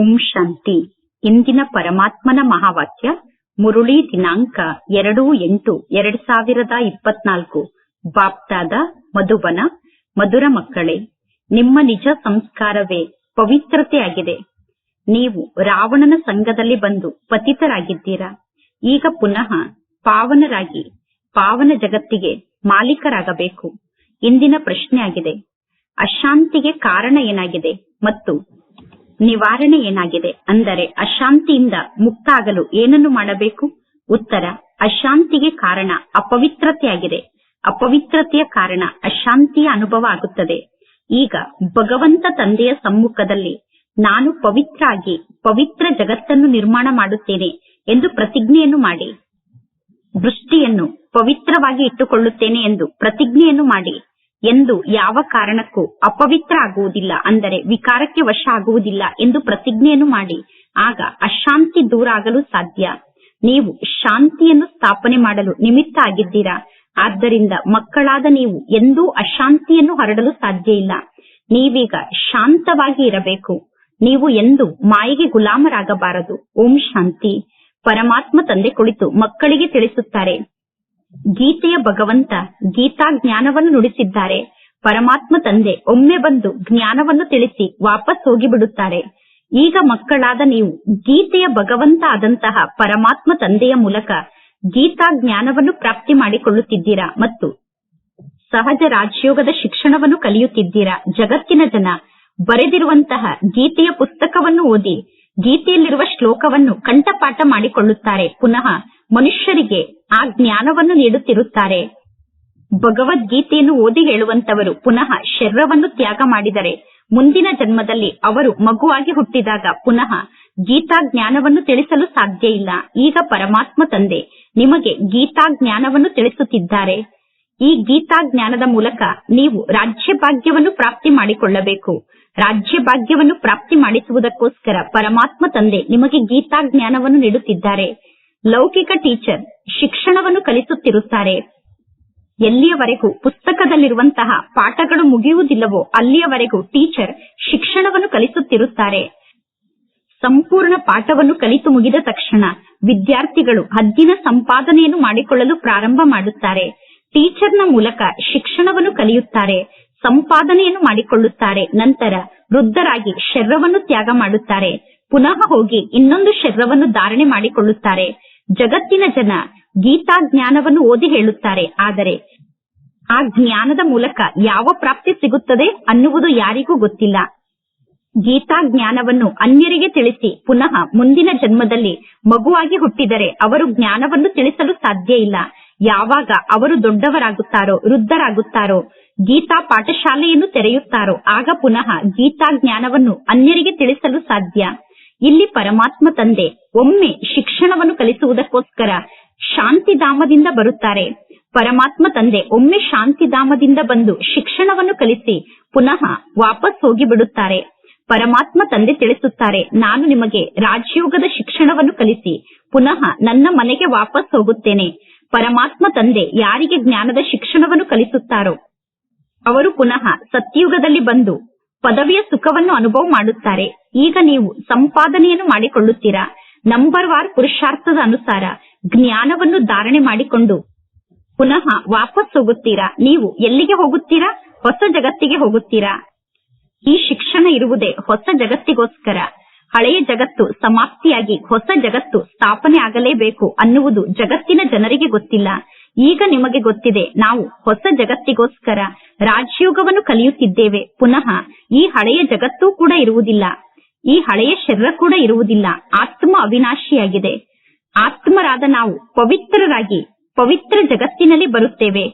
ಓಂ ಶಾಂತಿ. ಇಂದಿನ ಪರಮಾತ್ಮನ ಮಹಾವಾಕ್ಯ, ಮುರುಳಿ ದಿನಾಂಕ ಎರಡು ಎಂಟು ಎರಡ್ ಸಾವಿರದ ಇಪ್ಪತ್ನಾಲ್ಕು. ಬಾಪ್ತಾದ, ಮಧುಬನ, ಮಧುರ ಮಕ್ಕಳೇ, ನಿಮ್ಮ ನಿಜ ಸಂಸ್ಕಾರವೇ ಪವಿತ್ರತೆಯಾಗಿದೆ. ನೀವು ರಾವಣನ ಸಂಘದಲ್ಲಿ ಬಂದು ಪತಿತರಾಗಿದ್ದೀರಾ? ಈಗ ಪುನಃ ಪಾವನರಾಗಿ, ಪಾವನ ಜಗತ್ತಿಗೆ ಮಾಲೀಕರಾಗಬೇಕು. ಇಂದಿನ ಪ್ರಶ್ನೆಯಾಗಿದೆ. ಅಶಾಂತಿಗೆ ಕಾರಣ ಏನಾಗಿದೆ ಮತ್ತು ನಿವಾರಣೆ ಏನಾಗಿದೆ? ಅಂದರೆ ಅಶಾಂತಿಯಿಂದ ಮುಕ್ತ ಆಗಲು ಏನನ್ನು ಮಾಡಬೇಕು? ಉತ್ತರ, ಅಶಾಂತಿಗೆ ಕಾರಣ ಅಪವಿತ್ರತೆಯಾಗಿದೆ. ಅಪವಿತ್ರತೆಯ ಕಾರಣ ಅಶಾಂತಿಯ ಅನುಭವ ಆಗುತ್ತದೆ. ಈಗ ಭಗವಂತ ತಂದೆಯ ಸಮ್ಮುಖದಲ್ಲಿ ನಾನು ಪವಿತ್ರ ಆಗಿ ಪವಿತ್ರ ಜಗತ್ತನ್ನು ನಿರ್ಮಾಣ ಮಾಡುತ್ತೇನೆ ಎಂದು ಪ್ರತಿಜ್ಞೆಯನ್ನು ಮಾಡಿ, ದೃಷ್ಟಿಯನ್ನು ಪವಿತ್ರವಾಗಿ ಇಟ್ಟುಕೊಳ್ಳುತ್ತೇನೆ ಎಂದು ಪ್ರತಿಜ್ಞೆಯನ್ನು ಮಾಡಿ ಎಂದು ಯಾವ ಕಾರಣಕ್ಕೂ ಅಪವಿತ್ರ ಆಗುವುದಿಲ್ಲ, ಅಂದರೆ ವಿಕಾರಕ್ಕೆ ವಶ ಆಗುವುದಿಲ್ಲ ಎಂದು ಪ್ರತಿಜ್ಞೆಯನ್ನು ಮಾಡಿ. ಆಗ ಅಶಾಂತಿ ದೂರ ಆಗಲು ಸಾಧ್ಯ. ನೀವು ಶಾಂತಿಯನ್ನು ಸ್ಥಾಪನೆ ಮಾಡಲು ನಿಮಿತ್ತ ಆಗಿದ್ದೀರಾ? ಆದ್ದರಿಂದ ಮಕ್ಕಳಾದ ನೀವು ಎಂದೂ ಅಶಾಂತಿಯನ್ನು ಹರಡಲು ಸಾಧ್ಯ ಇಲ್ಲ. ನೀವೀಗ ಶಾಂತವಾಗಿ ಇರಬೇಕು. ನೀವು ಎಂದು ಮಾಯೆಗೆ ಗುಲಾಮರಾಗಬಾರದು. ಓಂ ಶಾಂತಿ. ಪರಮಾತ್ಮ ತಂದೆ ಕುಳಿತು ಮಕ್ಕಳಿಗೆ ತಿಳಿಸುತ್ತಾರೆ. ಗೀತೆಯ ಭಗವಂತ ಗೀತಾ ಜ್ಞಾನವನ್ನು ನುಡಿಸಿದ್ದಾರೆ. ಪರಮಾತ್ಮ ತಂದೆ ಒಮ್ಮೆ ಬಂದು ಜ್ಞಾನವನ್ನು ತಿಳಿಸಿ ವಾಪಸ್ ಹೋಗಿಬಿಡುತ್ತಾರೆ. ಈಗ ಮಕ್ಕಳಾದ ನೀವು ಗೀತೆಯ ಭಗವಂತ ಆದಂತಹ ಪರಮಾತ್ಮ ತಂದೆಯ ಮೂಲಕ ಗೀತಾ ಜ್ಞಾನವನ್ನು ಪ್ರಾಪ್ತಿ ಮಾಡಿಕೊಳ್ಳುತ್ತಿದ್ದೀರಾ ಮತ್ತು ಸಹಜ ರಾಜಯೋಗದ ಶಿಕ್ಷಣವನ್ನು ಕಲಿಯುತ್ತಿದ್ದೀರಾ? ಜಗತ್ತಿನ ಜನ ಬರೆದಿರುವಂತಹ ಗೀತೆಯ ಪುಸ್ತಕವನ್ನು ಓದಿ ಗೀತೆಯಲ್ಲಿರುವ ಶ್ಲೋಕವನ್ನು ಕಂಠಪಾಠ ಮಾಡಿಕೊಳ್ಳುತ್ತಾರೆ. ಪುನಃ ಮನುಷ್ಯರಿಗೆ ಆ ಜ್ಞಾನವನ್ನು ನೀಡುತ್ತಿರುತ್ತಾರೆ. ಭಗವದ್ಗೀತೆಯನ್ನು ಓದಿ ಹೇಳುವಂತವರು ಪುನಃ ಶರೀರವನ್ನು ತ್ಯಾಗ ಮಾಡಿದರೆ ಮುಂದಿನ ಜನ್ಮದಲ್ಲಿ ಅವರು ಮಗುವಾಗಿ ಹುಟ್ಟಿದಾಗ ಪುನಃ ಗೀತಾ ಜ್ಞಾನವನ್ನು ತಿಳಿಸಲು ಸಾಧ್ಯ ಇಲ್ಲ. ಈಗ ಪರಮಾತ್ಮ ತಂದೆ ನಿಮಗೆ ಗೀತಾ ಜ್ಞಾನವನ್ನು ತಿಳಿಸುತ್ತಿದ್ದಾರೆ. ಈ ಗೀತಾ ಜ್ಞಾನದ ಮೂಲಕ ನೀವು ರಾಜ್ಯ ಭಾಗ್ಯವನ್ನು ಪ್ರಾಪ್ತಿ ಮಾಡಿಕೊಳ್ಳಬೇಕು. ರಾಜ್ಯ ಭಾಗ್ಯವನ್ನು ಪ್ರಾಪ್ತಿ ಮಾಡಿಸುವುದಕ್ಕೋಸ್ಕರ ಪರಮಾತ್ಮ ತಂದೆ ನಿಮಗೆ ಗೀತಾ ಜ್ಞಾನವನ್ನು ನೀಡುತ್ತಿದ್ದಾರೆ. ಲೌಕಿಕ ಟೀಚರ್ ಶಿಕ್ಷಣವನ್ನು ಕಲಿಸುತ್ತಿರುತ್ತಾರೆ. ಎಲ್ಲಿಯವರೆಗೂ ಪುಸ್ತಕದಲ್ಲಿರುವಂತಹ ಪಾಠಗಳು ಮುಗಿಯುವುದಿಲ್ಲವೋ ಅಲ್ಲಿಯವರೆಗೂ ಟೀಚರ್ ಶಿಕ್ಷಣವನ್ನು ಕಲಿಸುತ್ತಿರುತ್ತಾರೆ. ಸಂಪೂರ್ಣ ಪಾಠವನ್ನು ಕಲಿತು ಮುಗಿದ ತಕ್ಷಣ ವಿದ್ಯಾರ್ಥಿಗಳು ಹದ್ದಿನ ಸಂಪಾದನೆಯನ್ನು ಮಾಡಿಕೊಳ್ಳಲು ಪ್ರಾರಂಭ ಮಾಡುತ್ತಾರೆ. ಟೀಚರ್ನ ಮೂಲಕ ಶಿಕ್ಷಣವನ್ನು ಕಲಿಯುತ್ತಾರೆ, ಸಂಪಾದನೆಯನ್ನು ಮಾಡಿಕೊಳ್ಳುತ್ತಾರೆ, ನಂತರ ವೃದ್ಧರಾಗಿ ಶರ್ರವನ್ನು ತ್ಯಾಗ ಮಾಡುತ್ತಾರೆ, ಪುನಃ ಹೋಗಿ ಇನ್ನೊಂದು ಶರ್ರವನ್ನು ಧಾರಣೆ ಮಾಡಿಕೊಳ್ಳುತ್ತಾರೆ. ಜಗತ್ತಿನ ಜನ ಗೀತಾ ಜ್ಞಾನವನ್ನು ಓದಿ ಹೇಳುತ್ತಾರೆ. ಆದರೆ ಆ ಜ್ಞಾನದ ಮೂಲಕ ಯಾವ ಪ್ರಾಪ್ತಿ ಸಿಗುತ್ತದೆ ಅನ್ನುವುದು ಯಾರಿಗೂ ಗೊತ್ತಿಲ್ಲ. ಗೀತಾ ಜ್ಞಾನವನ್ನು ಅನ್ಯರಿಗೆ ತಿಳಿಸಿ ಪುನಃ ಮುಂದಿನ ಜನ್ಮದಲ್ಲಿ ಮಗುವಾಗಿ ಹುಟ್ಟಿದರೆ ಅವರು ಜ್ಞಾನವನ್ನು ತಿಳಿಸಲು ಸಾಧ್ಯ ಇಲ್ಲ. ಯಾವಾಗ ಅವರು ದೊಡ್ಡವರಾಗುತ್ತಾರೋ, ವೃದ್ಧರಾಗುತ್ತಾರೋ, ಗೀತಾ ಪಾಠಶಾಲೆಯನ್ನು ತೆರೆಯುತ್ತಾರೋ, ಆಗ ಪುನಃ ಗೀತಾ ಜ್ಞಾನವನ್ನು ಅನ್ಯರಿಗೆ ತಿಳಿಸಲು ಸಾಧ್ಯ. ಇಲ್ಲಿ ಪರಮಾತ್ಮ ತಂದೆ ಒಮ್ಮೆ ಶಿಕ್ಷಣವನ್ನು ಕಲಿಸುವುದಕ್ಕೋಸ್ಕರ ಶಾಂತಿಧಾಮದಿಂದ ಬರುತ್ತಾರೆ. ಪರಮಾತ್ಮ ತಂದೆ ಒಮ್ಮೆ ಶಾಂತಿಧಾಮದಿಂದ ಬಂದು ಶಿಕ್ಷಣವನ್ನು ಕಲಿಸಿ ಪುನಃ ವಾಪಸ್ ಹೋಗಿ ಬಿಡುತ್ತಾರೆ ಪರಮಾತ್ಮ ತಂದೆ ತಿಳಿಸುತ್ತಾರೆ, ನಾನು ನಿಮಗೆ ರಾಜಯೋಗದ ಶಿಕ್ಷಣವನ್ನು ಕಲಿಸಿ ಪುನಃ ನನ್ನ ಮನೆಗೆ ವಾಪಸ್ ಹೋಗುತ್ತೇನೆ. ಪರಮಾತ್ಮ ತಂದೆ ಯಾರಿಗೆ ಜ್ಞಾನದ ಶಿಕ್ಷಣವನ್ನು ಕಲಿಸುತ್ತಾರೋ, ಅವರು ಪುನಃ ಸತ್ಯುಗದಲ್ಲಿ ಬಂದು ಪದವಿಯ ಸುಖವನ್ನು ಅನುಭವ ಮಾಡುತ್ತಾರೆ. ಈಗ ನೀವು ಸಂಪಾದನೆಯನ್ನು ಮಾಡಿಕೊಳ್ಳುತ್ತೀರಾ? ನಂಬರ್ ವಾರ್ ಪುರುಷಾರ್ಥದ ಅನುಸಾರ ಜ್ಞಾನವನ್ನು ಧಾರಣೆ ಮಾಡಿಕೊಂಡು ಪುನಃ ವಾಪಸ್ ಹೋಗುತ್ತೀರಾ? ನೀವು ಎಲ್ಲಿಗೆ ಹೋಗುತ್ತೀರಾ? ಹೊಸ ಜಗತ್ತಿಗೆ ಹೋಗುತ್ತೀರಾ? ಈ ಶಿಕ್ಷಣ ಇರುವುದೇ ಹೊಸ ಜಗತ್ತಿಗೋಸ್ಕರ. ಹಳೆಯ ಜಗತ್ತು ಸಮಾಪ್ತಿಯಾಗಿ ಹೊಸ ಜಗತ್ತು ಸ್ಥಾಪನೆ ಆಗಲೇಬೇಕು ಅನ್ನುವುದು ಜಗತ್ತಿನ ಜನರಿಗೆ ಗೊತ್ತಿಲ್ಲ. ಈಗ ನಿಮಗೆ ಗೊತ್ತಿದೆ, ನಾವು ಹೊಸ ಜಗತ್ತಿಗೋಸ್ಕರ ರಾಜಯೋಗವನ್ನು ಕಲಿಯುತ್ತಿದ್ದೇವೆ. ಪುನಃ ಈ ಹಳೆಯ ಜಗತ್ತೂ ಕೂಡ ಇರುವುದಿಲ್ಲ. ಈ ಹಳೆಯ ಶರೀರ ಕೂಡ ಇರುವುದಿಲ್ಲ. ಆತ್ಮ ಅವಿನಾಶಿಯಾಗಿದೆ. ಆತ್ಮರಾದ ನಾವು ಪವಿತ್ರರಾಗಿ ಪವಿತ್ರ ಜಗತ್ತಿನಲ್ಲಿ ಬರುತ್ತೇವೆ.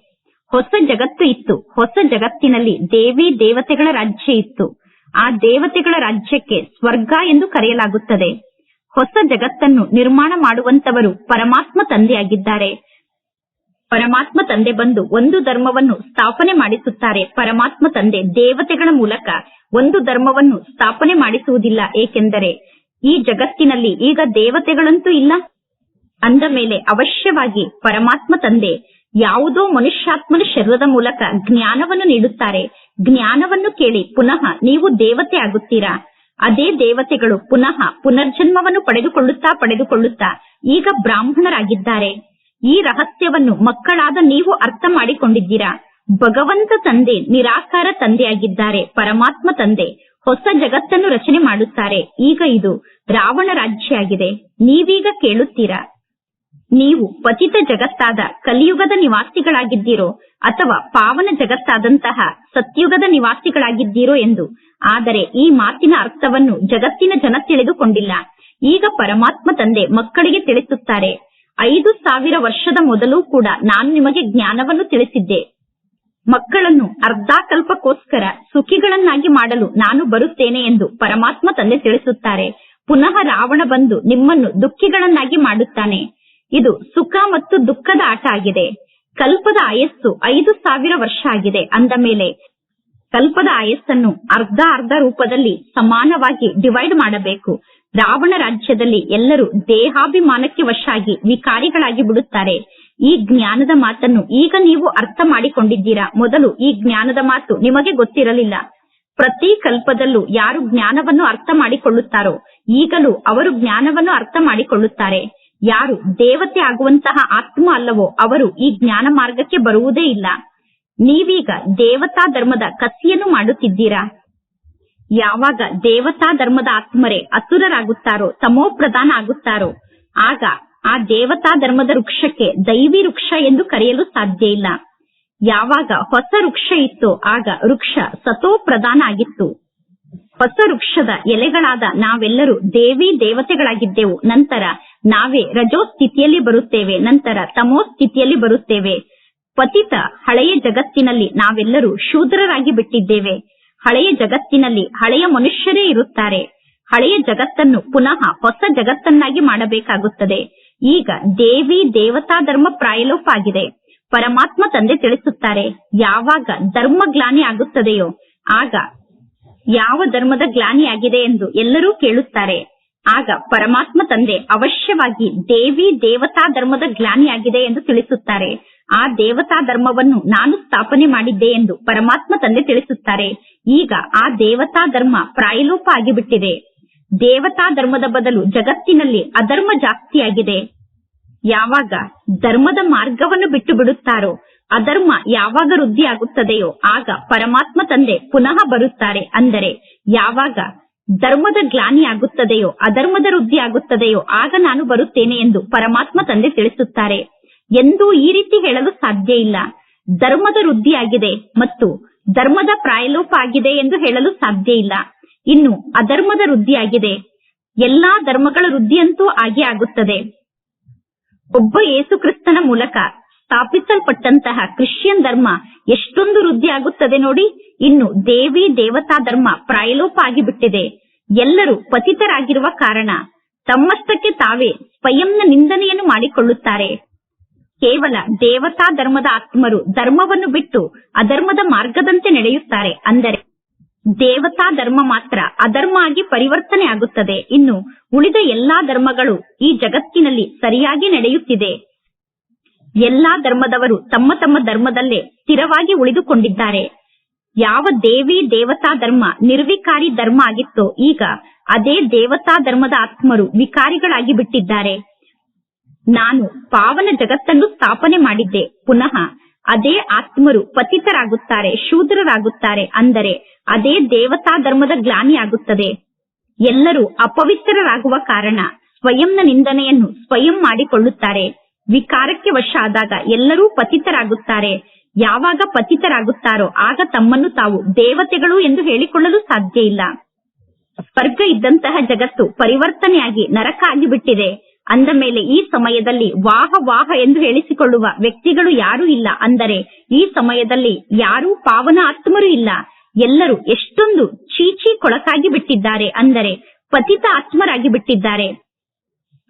ಹೊಸ ಜಗತ್ತು ಇತ್ತು. ಹೊಸ ಜಗತ್ತಿನಲ್ಲಿ ದೇವಿ ದೇವತೆಗಳ ರಾಜ್ಯ ಇತ್ತು. ಆ ದೇವತೆಗಳ ರಾಜ್ಯಕ್ಕೆ ಸ್ವರ್ಗ ಎಂದು ಕರೆಯಲಾಗುತ್ತದೆ. ಹೊಸ ಜಗತ್ತನ್ನು ನಿರ್ಮಾಣ ಮಾಡುವಂತವರು ಪರಮಾತ್ಮ ತಂದೆಯಾಗಿದ್ದಾರೆ. ಪರಮಾತ್ಮ ತಂದೆ ಬಂದು ಒಂದು ಧರ್ಮವನ್ನು ಸ್ಥಾಪನೆ ಮಾಡಿಸುತ್ತಾರೆ. ಪರಮಾತ್ಮ ತಂದೆ ದೇವತೆಗಳ ಮೂಲಕ ಒಂದು ಧರ್ಮವನ್ನು ಸ್ಥಾಪನೆ ಮಾಡಿಸುವುದಿಲ್ಲ. ಏಕೆಂದರೆ ಈ ಜಗತ್ತಿನಲ್ಲಿ ಈಗ ದೇವತೆಗಳಂತೂ ಇಲ್ಲ. ಅಂದ ಮೇಲೆ ಅವಶ್ಯವಾಗಿ ಪರಮಾತ್ಮ ತಂದೆ ಯಾವುದೋ ಮನುಷ್ಯಾತ್ಮನ ಶರೀರದ ಮೂಲಕ ಜ್ಞಾನವನ್ನು ನೀಡುತ್ತಾರೆ. ಜ್ಞಾನವನ್ನು ಕೇಳಿ ಪುನಃ ನೀವು ದೇವತೆ ಆಗುತ್ತೀರಾ? ಅದೇ ದೇವತೆಗಳು ಪುನಃ ಪುನರ್ಜನ್ಮವನ್ನು ಪಡೆದುಕೊಳ್ಳುತ್ತಾ ಪಡೆದುಕೊಳ್ಳುತ್ತಾ ಈಗ ಬ್ರಾಹ್ಮಣರಾಗಿದ್ದಾರೆ. ಈ ರಹಸ್ಯವನ್ನು ಮಕ್ಕಳಾದ ನೀವು ಅರ್ಥ ಮಾಡಿಕೊಂಡಿದ್ದೀರಾ? ಭಗವಂತ ತಂದೆ, ನಿರಾಕಾರ ತಂದೆಯಾಗಿದ್ದಾರೆ, ಪರಮಾತ್ಮ ತಂದೆ, ಹೊಸ ಜಗತ್ತನ್ನು ರಚನೆ ಮಾಡುತ್ತಾರೆ. ಈಗ ಇದು ರಾವಣ ರಾಜ್ಯ ಆಗಿದೆ ನೀವೀಗ ಕೇಳುತ್ತೀರಾ? ನೀವು ಪತಿತ ಜಗತ್ತಾದ ಕಲಿಯುಗದ ನಿವಾಸಿಗಳಾಗಿದ್ದೀರೋ ಅಥವಾ ಪಾವನ ಜಗತ್ತಾದಂತಹ ಸತ್ಯುಗದ ನಿವಾಸಿಗಳಾಗಿದ್ದೀರೋ ಎಂದು, ಆದರೆ ಈ ಮಾತಿನ ಅರ್ಥವನ್ನು ಜಗತ್ತಿನ ಜನ ತಿಳಿದುಕೊಂಡಿಲ್ಲ. ಈಗ ಪರಮಾತ್ಮ ತಂದೆ ಮಕ್ಕಳಿಗೆ ತಿಳಿಸುತ್ತಾರೆ. ಐದು ಸಾವಿರ ವರ್ಷದ ಮೊದಲು ಕೂಡ ನಾನು ನಿಮಗೆ ಜ್ಞಾನವನ್ನು ತಿಳಿಸಿದ್ದೆ. ಮಕ್ಕಳನ್ನು ಅರ್ಧಾಕಲ್ಪಕ್ಕೋಸ್ಕರ ಸುಖಿಗಳನ್ನಾಗಿ ಮಾಡಲು ನಾನು ಬರುತ್ತೇನೆ ಎಂದು ಪರಮಾತ್ಮ ತಂದೆ ತಿಳಿಸುತ್ತಾರೆ. ಪುನಃ ರಾವಣ ಬಂದು ನಿಮ್ಮನ್ನು ದುಃಖಿಗಳನ್ನಾಗಿ ಮಾಡುತ್ತಾನೆ. ಇದು ಸುಖ ಮತ್ತು ದುಃಖದ ಆಟ ಆಗಿದೆ. ಕಲ್ಪದ ಆಯಸ್ಸು ಐದು ಸಾವಿರ ವರ್ಷ ಆಗಿದೆ ಅಂದ ಮೇಲೆ ಕಲ್ಪದ ಆಯಸ್ಸನ್ನು ಅರ್ಧ ಅರ್ಧ ರೂಪದಲ್ಲಿ ಸಮಾನವಾಗಿ ಡಿವೈಡ್ ಮಾಡಬೇಕು. ರಾವಣ ರಾಜ್ಯದಲ್ಲಿ ಎಲ್ಲರೂ ದೇಹಾಭಿಮಾನಕ್ಕೆ ವಶಾಗಿ ವಿಕಾರಿಗಳಾಗಿ ಬಿಡುತ್ತಾರೆ. ಈ ಜ್ಞಾನದ ಮಾತನ್ನು ಈಗ ನೀವು ಅರ್ಥ ಮಾಡಿಕೊಂಡಿದ್ದೀರಾ? ಮೊದಲು ಈ ಜ್ಞಾನದ ಮಾತು ನಿಮಗೆ ಗೊತ್ತಿರಲಿಲ್ಲ. ಪ್ರತಿ ಕಲ್ಪದಲ್ಲೂ ಯಾರು ಜ್ಞಾನವನ್ನು ಅರ್ಥ ಮಾಡಿಕೊಳ್ಳುತ್ತಾರೋ, ಈಗಲೂ ಅವರು ಜ್ಞಾನವನ್ನು ಅರ್ಥ ಮಾಡಿಕೊಳ್ಳುತ್ತಾರೆ. ಯಾರು ದೇವತೆ ಆಗುವಂತಹ ಆತ್ಮ ಅಲ್ಲವೋ ಅವರು ಈ ಜ್ಞಾನ ಮಾರ್ಗಕ್ಕೆ ಬರುವುದೇ ಇಲ್ಲ. ನೀವೀಗ ದೇವತಾ ಧರ್ಮದ ಕಸಿಯನ್ನು ಮಾಡುತ್ತಿದ್ದೀರಾ? ಯಾವಾಗ ದೇವತಾ ಧರ್ಮದ ಆತ್ಮರೇ ಅಸುರರಾಗುತ್ತಾರೋ ತಮೋ ಪ್ರಧಾನ ಆಗುತ್ತಾರೋ? ಆಗ ಆ ದೇವತಾ ಧರ್ಮದ ವೃಕ್ಷಕ್ಕೆ ದೈವಿ ವೃಕ್ಷ ಎಂದು ಕರೆಯಲು ಸಾಧ್ಯ ಇಲ್ಲ. ಯಾವಾಗ ಹೊಸ ವೃಕ್ಷ ಇತ್ತು ಆಗ ವೃಕ್ಷ ಸತೋ ಪ್ರಧಾನ ಆಗಿತ್ತು. ಹೊಸ ವೃಕ್ಷದ ಎಲೆಗಳಾದ ನಾವೆಲ್ಲರೂ ದೇವಿ ದೇವತೆಗಳಾಗಿದ್ದೆವು. ನಂತರ ನಾವೇ ರಜೋ ಸ್ಥಿತಿಯಲ್ಲಿ ಬರುತ್ತೇವೆ. ನಂತರ ತಮೋ ಸ್ಥಿತಿಯಲ್ಲಿ ಬರುತ್ತೇವೆ. ಪತಿತ ಹಳೆಯ ಜಗತ್ತಿನಲ್ಲಿ ನಾವೆಲ್ಲರೂ ಶೂದ್ರರಾಗಿ ಬಿಟ್ಟಿದ್ದೇವೆ. ಹಳೆಯ ಜಗತ್ತಿನಲ್ಲಿ ಹಳೆಯ ಮನುಷ್ಯರೇ ಇರುತ್ತಾರೆ. ಹಳೆಯ ಜಗತ್ತನ್ನು ಪುನಃ ಹೊಸ ಜಗತ್ತನ್ನಾಗಿ ಮಾಡಬೇಕಾಗುತ್ತದೆ. ಈಗ ದೇವಿ ದೇವತಾ ಧರ್ಮ ಪ್ರಾಯಲೋಪ ಆಗಿದೆ. ಪರಮಾತ್ಮ ತಂದೆ ತಿಳಿಸುತ್ತಾರೆ, ಯಾವಾಗ ಧರ್ಮ ಗ್ಲಾನಿ ಆಗುತ್ತದೆಯೋ, ಆಗ ಯಾವ ಧರ್ಮದ ಗ್ಲಾನಿ ಆಗಿದೆ ಎಂದು ಎಲ್ಲರೂ ಕೇಳುತ್ತಾರೆ. ಆಗ ಪರಮಾತ್ಮ ತಂದೆ ಅವಶ್ಯವಾಗಿ ದೇವಿ ದೇವತಾ ಧರ್ಮದ ಗ್ಲಾನಿಯಾಗಿದೆ ಎಂದು ತಿಳಿಸುತ್ತಾರೆ. ಆ ದೇವತಾ ಧರ್ಮವನ್ನು ನಾನು ಸ್ಥಾಪನೆ ಮಾಡಿದ್ದೆ ಎಂದು ಪರಮಾತ್ಮ ತಂದೆ ತಿಳಿಸುತ್ತಾರೆ. ಈಗ ಆ ದೇವತಾ ಧರ್ಮ ಪ್ರಾಯಲೋಪ ಆಗಿಬಿಟ್ಟಿದೆ. ದೇವತಾ ಧರ್ಮದ ಬದಲು ಜಗತ್ತಿನಲ್ಲಿ ಅಧರ್ಮ ಜಾಸ್ತಿಯಾಗಿದೆ. ಯಾವಾಗ ಧರ್ಮದ ಮಾರ್ಗವನ್ನು ಬಿಟ್ಟು ಬಿಡುತ್ತಾರೋ, ಅಧರ್ಮ ಯಾವಾಗ ವೃದ್ಧಿ ಆಗುತ್ತದೆಯೋ ಆಗ ಪರಮಾತ್ಮ ತಂದೆ ಪುನಃ ಬರುತ್ತಾರೆ ಅಂದರೆ ಯಾವಾಗ ಧರ್ಮದ ಗ್ಲಾನಿ ಆಗುತ್ತದೆಯೋ, ಅಧರ್ಮದ ವೃದ್ಧಿ ಆಗುತ್ತದೆಯೋ ಆಗ ನಾನು ಬರುತ್ತೇನೆ ಎಂದು ಪರಮಾತ್ಮ ತಂದೆ ತಿಳಿಸುತ್ತಾರೆ. ಎಂದು ಈ ರೀತಿ ಹೇಳಲು ಸಾಧ್ಯ ಇಲ್ಲ. ಧರ್ಮದ ವೃದ್ಧಿಯಾಗಿದೆ ಮತ್ತು ಧರ್ಮದ ಪ್ರಾಯಲೋಪ ಆಗಿದೆ ಎಂದು ಹೇಳಲು ಸಾಧ್ಯ ಇಲ್ಲ. ಇನ್ನು ಅಧರ್ಮದ ವೃದ್ಧಿಯಾಗಿದೆ. ಎಲ್ಲಾ ಧರ್ಮಗಳ ವೃದ್ಧಿಯಂತೂ ಆಗೇ ಆಗುತ್ತದೆ. ಒಬ್ಬ ಯೇಸು ಕ್ರಿಸ್ತನ ಮೂಲಕ ಸ್ಥಾಪಿಸಲ್ಪಟ್ಟಂತಹ ಕ್ರಿಶ್ಚಿಯನ್ ಧರ್ಮ ಎಷ್ಟೊಂದು ವೃದ್ಧಿಯಾಗುತ್ತದೆ ನೋಡಿ, ಇನ್ನು ದೇವಿ ದೇವತಾ ಧರ್ಮ ಪ್ರಾಯಲೋಪ ಆಗಿಬಿಟ್ಟಿದೆ. ಎಲ್ಲರೂ ಪತಿತರಾಗಿರುವ ಕಾರಣ ತಮ್ಮಷ್ಟಕ್ಕೆ ತಾವೇ ಸ್ವಯಂನ ನಿಂದನೆಯನ್ನು ಮಾಡಿಕೊಳ್ಳುತ್ತಾರೆ. ಕೇವಲ ದೇವತಾ ಧರ್ಮದ ಆತ್ಮರು ಧರ್ಮವನ್ನು ಬಿಟ್ಟು ಅಧರ್ಮದ ಮಾರ್ಗದಂತೆ ನಡೆಯುತ್ತಾರೆ. ಅಂದರೆ ದೇವತಾ ಧರ್ಮ ಮಾತ್ರ ಅಧರ್ಮ ಆಗಿ ಪರಿವರ್ತನೆ ಆಗುತ್ತದೆ. ಇನ್ನು ಉಳಿದ ಎಲ್ಲಾ ಧರ್ಮಗಳು ಈ ಜಗತ್ತಿನಲ್ಲಿ ಸರಿಯಾಗಿ ನಡೆಯುತ್ತಿದೆ. ಎಲ್ಲಾ ಧರ್ಮದವರು ತಮ್ಮ ತಮ್ಮ ಧರ್ಮದಲ್ಲೇ ಸ್ಥಿರವಾಗಿ ಉಳಿದುಕೊಂಡಿದ್ದಾರೆ. ಯಾವ ದೇವಿ ದೇವತಾ ಧರ್ಮ ನಿರ್ವಿಕಾರಿ ಧರ್ಮ ಆಗಿತ್ತೋ ಈಗ ಅದೇ ದೇವತಾ ಧರ್ಮದ ಆತ್ಮರು ವಿಕಾರಿಗಳಾಗಿ ಬಿಟ್ಟಿದ್ದಾರೆ. ನಾನು ಪಾವನ ಜಗತ್ತನ್ನು ಸ್ಥಾಪನೆ ಮಾಡಿದ್ದೆ. ಪುನಃ ಅದೇ ಆತ್ಮರು ಪತಿತರಾಗುತ್ತಾರೆ, ಶೂದ್ರರಾಗುತ್ತಾರೆ ಅಂದರೆ ಅದೇ ದೇವತಾ ಧರ್ಮದ ಗ್ಲಾನಿಯಾಗುತ್ತದೆ. ಎಲ್ಲರೂ ಅಪವಿತ್ರರಾಗುವ ಕಾರಣ ಸ್ವಯಂನ ನಿಂದನೆಯನ್ನು ಸ್ವಯಂ ಮಾಡಿಕೊಳ್ಳುತ್ತಾರೆ. ವಿಕಾರಕ್ಕೆ ವಶ ಆದಾಗ ಎಲ್ಲರೂ ಪತಿತರಾಗುತ್ತಾರೆ. ಯಾವಾಗ ಪತಿತರಾಗುತ್ತಾರೋ ಆಗ ತಮ್ಮನ್ನು ತಾವು ದೇವತೆಗಳು ಎಂದು ಹೇಳಿಕೊಳ್ಳಲು ಸಾಧ್ಯ ಇಲ್ಲ. ಸ್ವರ್ಗ ಇದ್ದಂತಹ ಜಗತ್ತು ಪರಿವರ್ತನೆಯಾಗಿ ನರಕ ಆಗಿಬಿಟ್ಟಿದೆ. ಅಂದ ಮೇಲೆ ಈ ಸಮಯದಲ್ಲಿ ವಾಹ ವಾಹ ಎಂದು ಹೇಳಿಸಿಕೊಳ್ಳುವ ವ್ಯಕ್ತಿಗಳು ಯಾರೂ ಇಲ್ಲ. ಅಂದರೆ ಈ ಸಮಯದಲ್ಲಿ ಯಾರೂ ಪಾವನ ಆತ್ಮರು ಇಲ್ಲ. ಎಲ್ಲರೂ ಎಷ್ಟೊಂದು ಚೀಚಿ ಕೊಳಕಾಗಿ ಬಿಟ್ಟಿದ್ದಾರೆ. ಅಂದರೆ ಪತಿತ ಆತ್ಮರಾಗಿ ಬಿಟ್ಟಿದ್ದಾರೆ.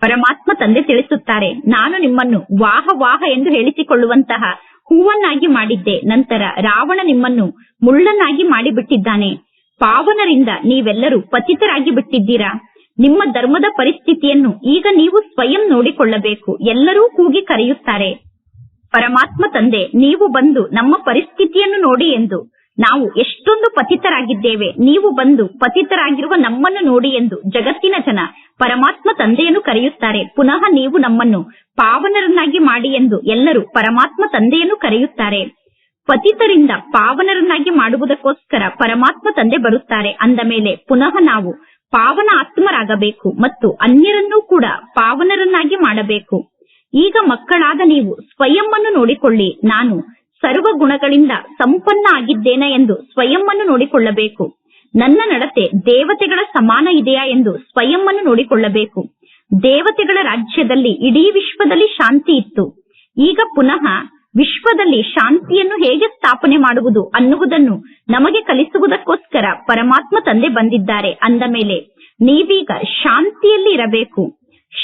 ಪರಮಾತ್ಮ ತಂದೆ ತಿಳಿಸುತ್ತಾರೆ, ನಾನು ನಿಮ್ಮನ್ನು ವಾಹ ವಾಹ ಎಂದು ಹೇಳಿಸಿಕೊಳ್ಳುವಂತಹ ಹೂವನ್ನಾಗಿ ಮಾಡಿದ್ದೆ. ನಂತರ ರಾವಣ ನಿಮ್ಮನ್ನು ಮುಳ್ಳನ್ನಾಗಿ ಮಾಡಿಬಿಟ್ಟಿದ್ದಾನೆ. ಪಾವನರಿಂದ ನೀವೆಲ್ಲರೂ ಪತಿತರಾಗಿ ಬಿಟ್ಟಿದ್ದೀರಾ? ನಿಮ್ಮ ಧರ್ಮದ ಪರಿಸ್ಥಿತಿಯನ್ನು ಈಗ ನೀವು ಸ್ವಯಂ ನೋಡಿಕೊಳ್ಳಬೇಕು. ಎಲ್ಲರೂ ಕೂಗಿ ಕರೆಯುತ್ತಾರೆ. ಪರಮಾತ್ಮ ತಂದೆ, ನೀವು ಬಂದು ನಮ್ಮ ಪರಿಸ್ಥಿತಿಯನ್ನು ನೋಡಿ ಎಂದು. ನಾವು ಎಷ್ಟೊಂದು ಪತಿತರಾಗಿದ್ದೇವೆ, ನೀವು ಬಂದು ಪತಿತರಾಗಿರುವ ನಮ್ಮನ್ನು ನೋಡಿ ಎಂದು ಜಗತ್ತಿನ ಜನ ಪರಮಾತ್ಮ ತಂದೆಯನ್ನು ಕರೆಯುತ್ತಾರೆ. ಪುನಃ ನೀವು ನಮ್ಮನ್ನು ಪಾವನರನ್ನಾಗಿ ಮಾಡಿ ಎಂದು ಎಲ್ಲರೂ ಪರಮಾತ್ಮ ತಂದೆಯನ್ನು ಕರೆಯುತ್ತಾರೆ. ಪತಿತರಿಂದ ಪಾವನರನ್ನಾಗಿ ಮಾಡುವುದಕ್ಕೋಸ್ಕರ ಪರಮಾತ್ಮ ತಂದೆ ಬರುತ್ತಾರೆ. ಅಂದ ಮೇಲೆ ಪುನಃ ನಾವು ಪಾವನ ಆತ್ಮರಾಗಬೇಕು ಮತ್ತು ಅನ್ಯರನ್ನೂ ಕೂಡ ಪಾವನರನ್ನಾಗಿ ಮಾಡಬೇಕು. ಈಗ ಮಕ್ಕಳಾದ ನೀವು ಸ್ವಯಂ ನೋಡಿಕೊಳ್ಳಿ. ನಾನು ಸರ್ವ ಗುಣಗಳಿಂದ ಸಂಪನ್ನ ಆಗಿದ್ದೇನೆ ಎಂದು ಸ್ವಯಂ ನೋಡಿಕೊಳ್ಳಬೇಕು. ನನ್ನ ನಡತೆ ದೇವತೆಗಳ ಸಮಾನ ಇದೆಯಾ ಎಂದು ಸ್ವಯಂ ನೋಡಿಕೊಳ್ಳಬೇಕು. ದೇವತೆಗಳ ರಾಜ್ಯದಲ್ಲಿ ಇಡೀ ವಿಶ್ವದಲ್ಲಿ ಶಾಂತಿ ಇತ್ತು. ಈಗ ಪುನಃ ವಿಶ್ವದಲ್ಲಿ ಶಾಂತಿಯನ್ನು ಹೇಗೆ ಸ್ಥಾಪನೆ ಮಾಡುವುದು ಅನ್ನುವುದನ್ನು ನಮಗೆ ಕಲಿಸುವುದಕ್ಕೋಸ್ಕರ ಪರಮಾತ್ಮ ತಂದೆ ಬಂದಿದ್ದಾರೆ ಅಂದ ಮೇಲೆ, ನೀವೀಗ ಶಾಂತಿಯಲ್ಲಿ ಇರಬೇಕು.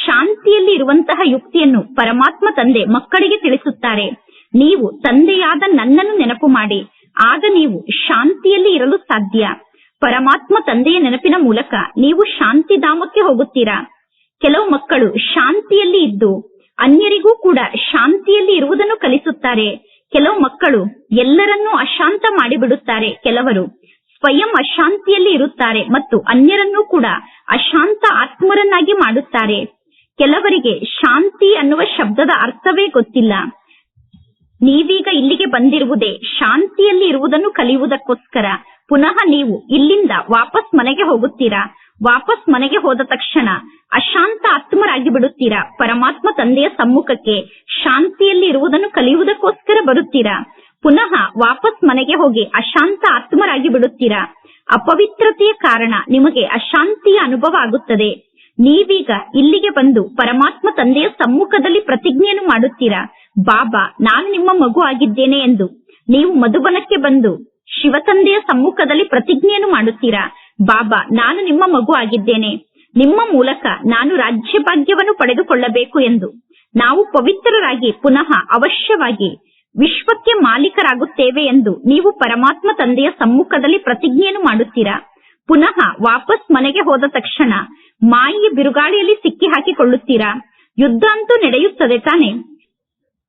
ಶಾಂತಿಯಲ್ಲಿ ಇರುವಂತಹ ಯುಕ್ತಿಯನ್ನು ಪರಮಾತ್ಮ ತಂದೆ ಮಕ್ಕಳಿಗೆ ತಿಳಿಸುತ್ತಾರೆ. ನೀವು ತಂದೆಯಾದ ನನ್ನನ್ನು ನೆನಪು ಮಾಡಿ. ಆಗ ನೀವು ಶಾಂತಿಯಲ್ಲಿ ಇರಲು ಸಾಧ್ಯ. ಪರಮಾತ್ಮ ತಂದೆಯ ನೆನಪಿನ ಮೂಲಕ ನೀವು ಶಾಂತಿಧಾಮಕ್ಕೆ ಹೋಗುತ್ತೀರಾ? ಕೆಲವು ಮಕ್ಕಳು ಶಾಂತಿಯಲ್ಲಿ ಇದ್ದು ಅನ್ಯರಿಗೂ ಕೂಡ ಶಾಂತಿಯಲ್ಲಿ ಇರುವುದನ್ನು ಕಲಿಸುತ್ತಾರೆ. ಕೆಲವು ಮಕ್ಕಳು ಎಲ್ಲರನ್ನೂ ಅಶಾಂತ ಮಾಡಿಬಿಡುತ್ತಾರೆ ಕೆಲವರು. ಸ್ವಯಂ ಅಶಾಂತಿಯಲ್ಲಿ ಇರುತ್ತಾರೆ ಮತ್ತು ಅನ್ಯರನ್ನೂ ಕೂಡ ಅಶಾಂತ ಆತ್ಮರನ್ನಾಗಿ ಮಾಡುತ್ತಾರೆ. ಕೆಲವರಿಗೆ ಶಾಂತಿ ಅನ್ನುವ ಶಬ್ದದ ಅರ್ಥವೇ ಗೊತ್ತಿಲ್ಲ. ನೀವೀಗ ಇಲ್ಲಿಗೆ ಬಂದಿರುವುದೇ ಶಾಂತಿಯಲ್ಲಿ ಇರುವುದನ್ನು ಕಲಿಯುವುದಕ್ಕೋಸ್ಕರ. ಪುನಃ ನೀವು ಇಲ್ಲಿಂದ ವಾಪಸ್ ಮನೆಗೆ ಹೋಗುತ್ತೀರಾ? ವಾಪಸ್ ಮನೆಗೆ ಹೋದ ತಕ್ಷಣ ಅಶಾಂತ ಆತ್ಮರಾಗಿ ಬಿಡುತ್ತೀರಾ? ಪರಮಾತ್ಮ ತಂದೆಯ ಸಮ್ಮುಖಕ್ಕೆ ಶಾಂತಿಯಲ್ಲಿ ಇರುವುದನ್ನು ಕಲಿಯುವುದಕ್ಕೋಸ್ಕರ ಬರುತ್ತೀರಾ? ಪುನಃ ವಾಪಸ್ ಮನೆಗೆ ಹೋಗಿ ಅಶಾಂತ ಆತ್ಮರಾಗಿ ಬಿಡುತ್ತೀರಾ? ಅಪವಿತ್ರತೆಯ ಕಾರಣ ನಿಮಗೆ ಅಶಾಂತಿಯ ಅನುಭವ ಆಗುತ್ತದೆ. ನೀವೀಗ ಇಲ್ಲಿಗೆ ಬಂದು ಪರಮಾತ್ಮ ತಂದೆಯ ಸಮ್ಮುಖದಲ್ಲಿ ಪ್ರತಿಜ್ಞೆಯನ್ನು ಮಾಡುತ್ತೀರಾ? ಬಾಬಾ, ನಾನು ನಿಮ್ಮ ಮಗು ಆಗಿದ್ದೇನೆ ಎಂದು ನೀವು ಮಧುಬನಕ್ಕೆ ಬಂದು ಶಿವತಂದೆಯ ಸಮ್ಮುಖದಲ್ಲಿ ಪ್ರತಿಜ್ಞೆಯನ್ನು ಮಾಡುತ್ತೀರಾ? ಬಾಬಾ, ನಾನು ನಿಮ್ಮ ಮಗು ಆಗಿದ್ದೇನೆ. ನಿಮ್ಮ ಮೂಲಕ ನಾನು ರಾಜ್ಯ ಭಾಗ್ಯವನ್ನು ಪಡೆದುಕೊಳ್ಳಬೇಕು ಎಂದು. ನಾವು ಪವಿತ್ರರಾಗಿ, ಪುನಃ ಅವಶ್ಯವಾಗಿ ವಿಶ್ವಕ್ಕೆ ಮಾಲೀಕರಾಗುತ್ತೇವೆ ಎಂದು ನೀವು ಪರಮಾತ್ಮ ತಂದೆಯ ಸಮ್ಮುಖದಲ್ಲಿ ಪ್ರತಿಜ್ಞೆಯನ್ನು ಮಾಡುತ್ತೀರಾ? ಪುನಃ ವಾಪಸ್ ಮನೆಗೆ ಹೋದ ತಕ್ಷಣ ಮಾಯಿಯ ಬಿರುಗಾಳಿಯಲ್ಲಿ ಸಿಕ್ಕಿ ಹಾಕಿಕೊಳ್ಳುತ್ತೀರಾ ಯುದ್ಧ ಅಂತೂ ನಡೆಯುತ್ತದೆ ತಾನೆ.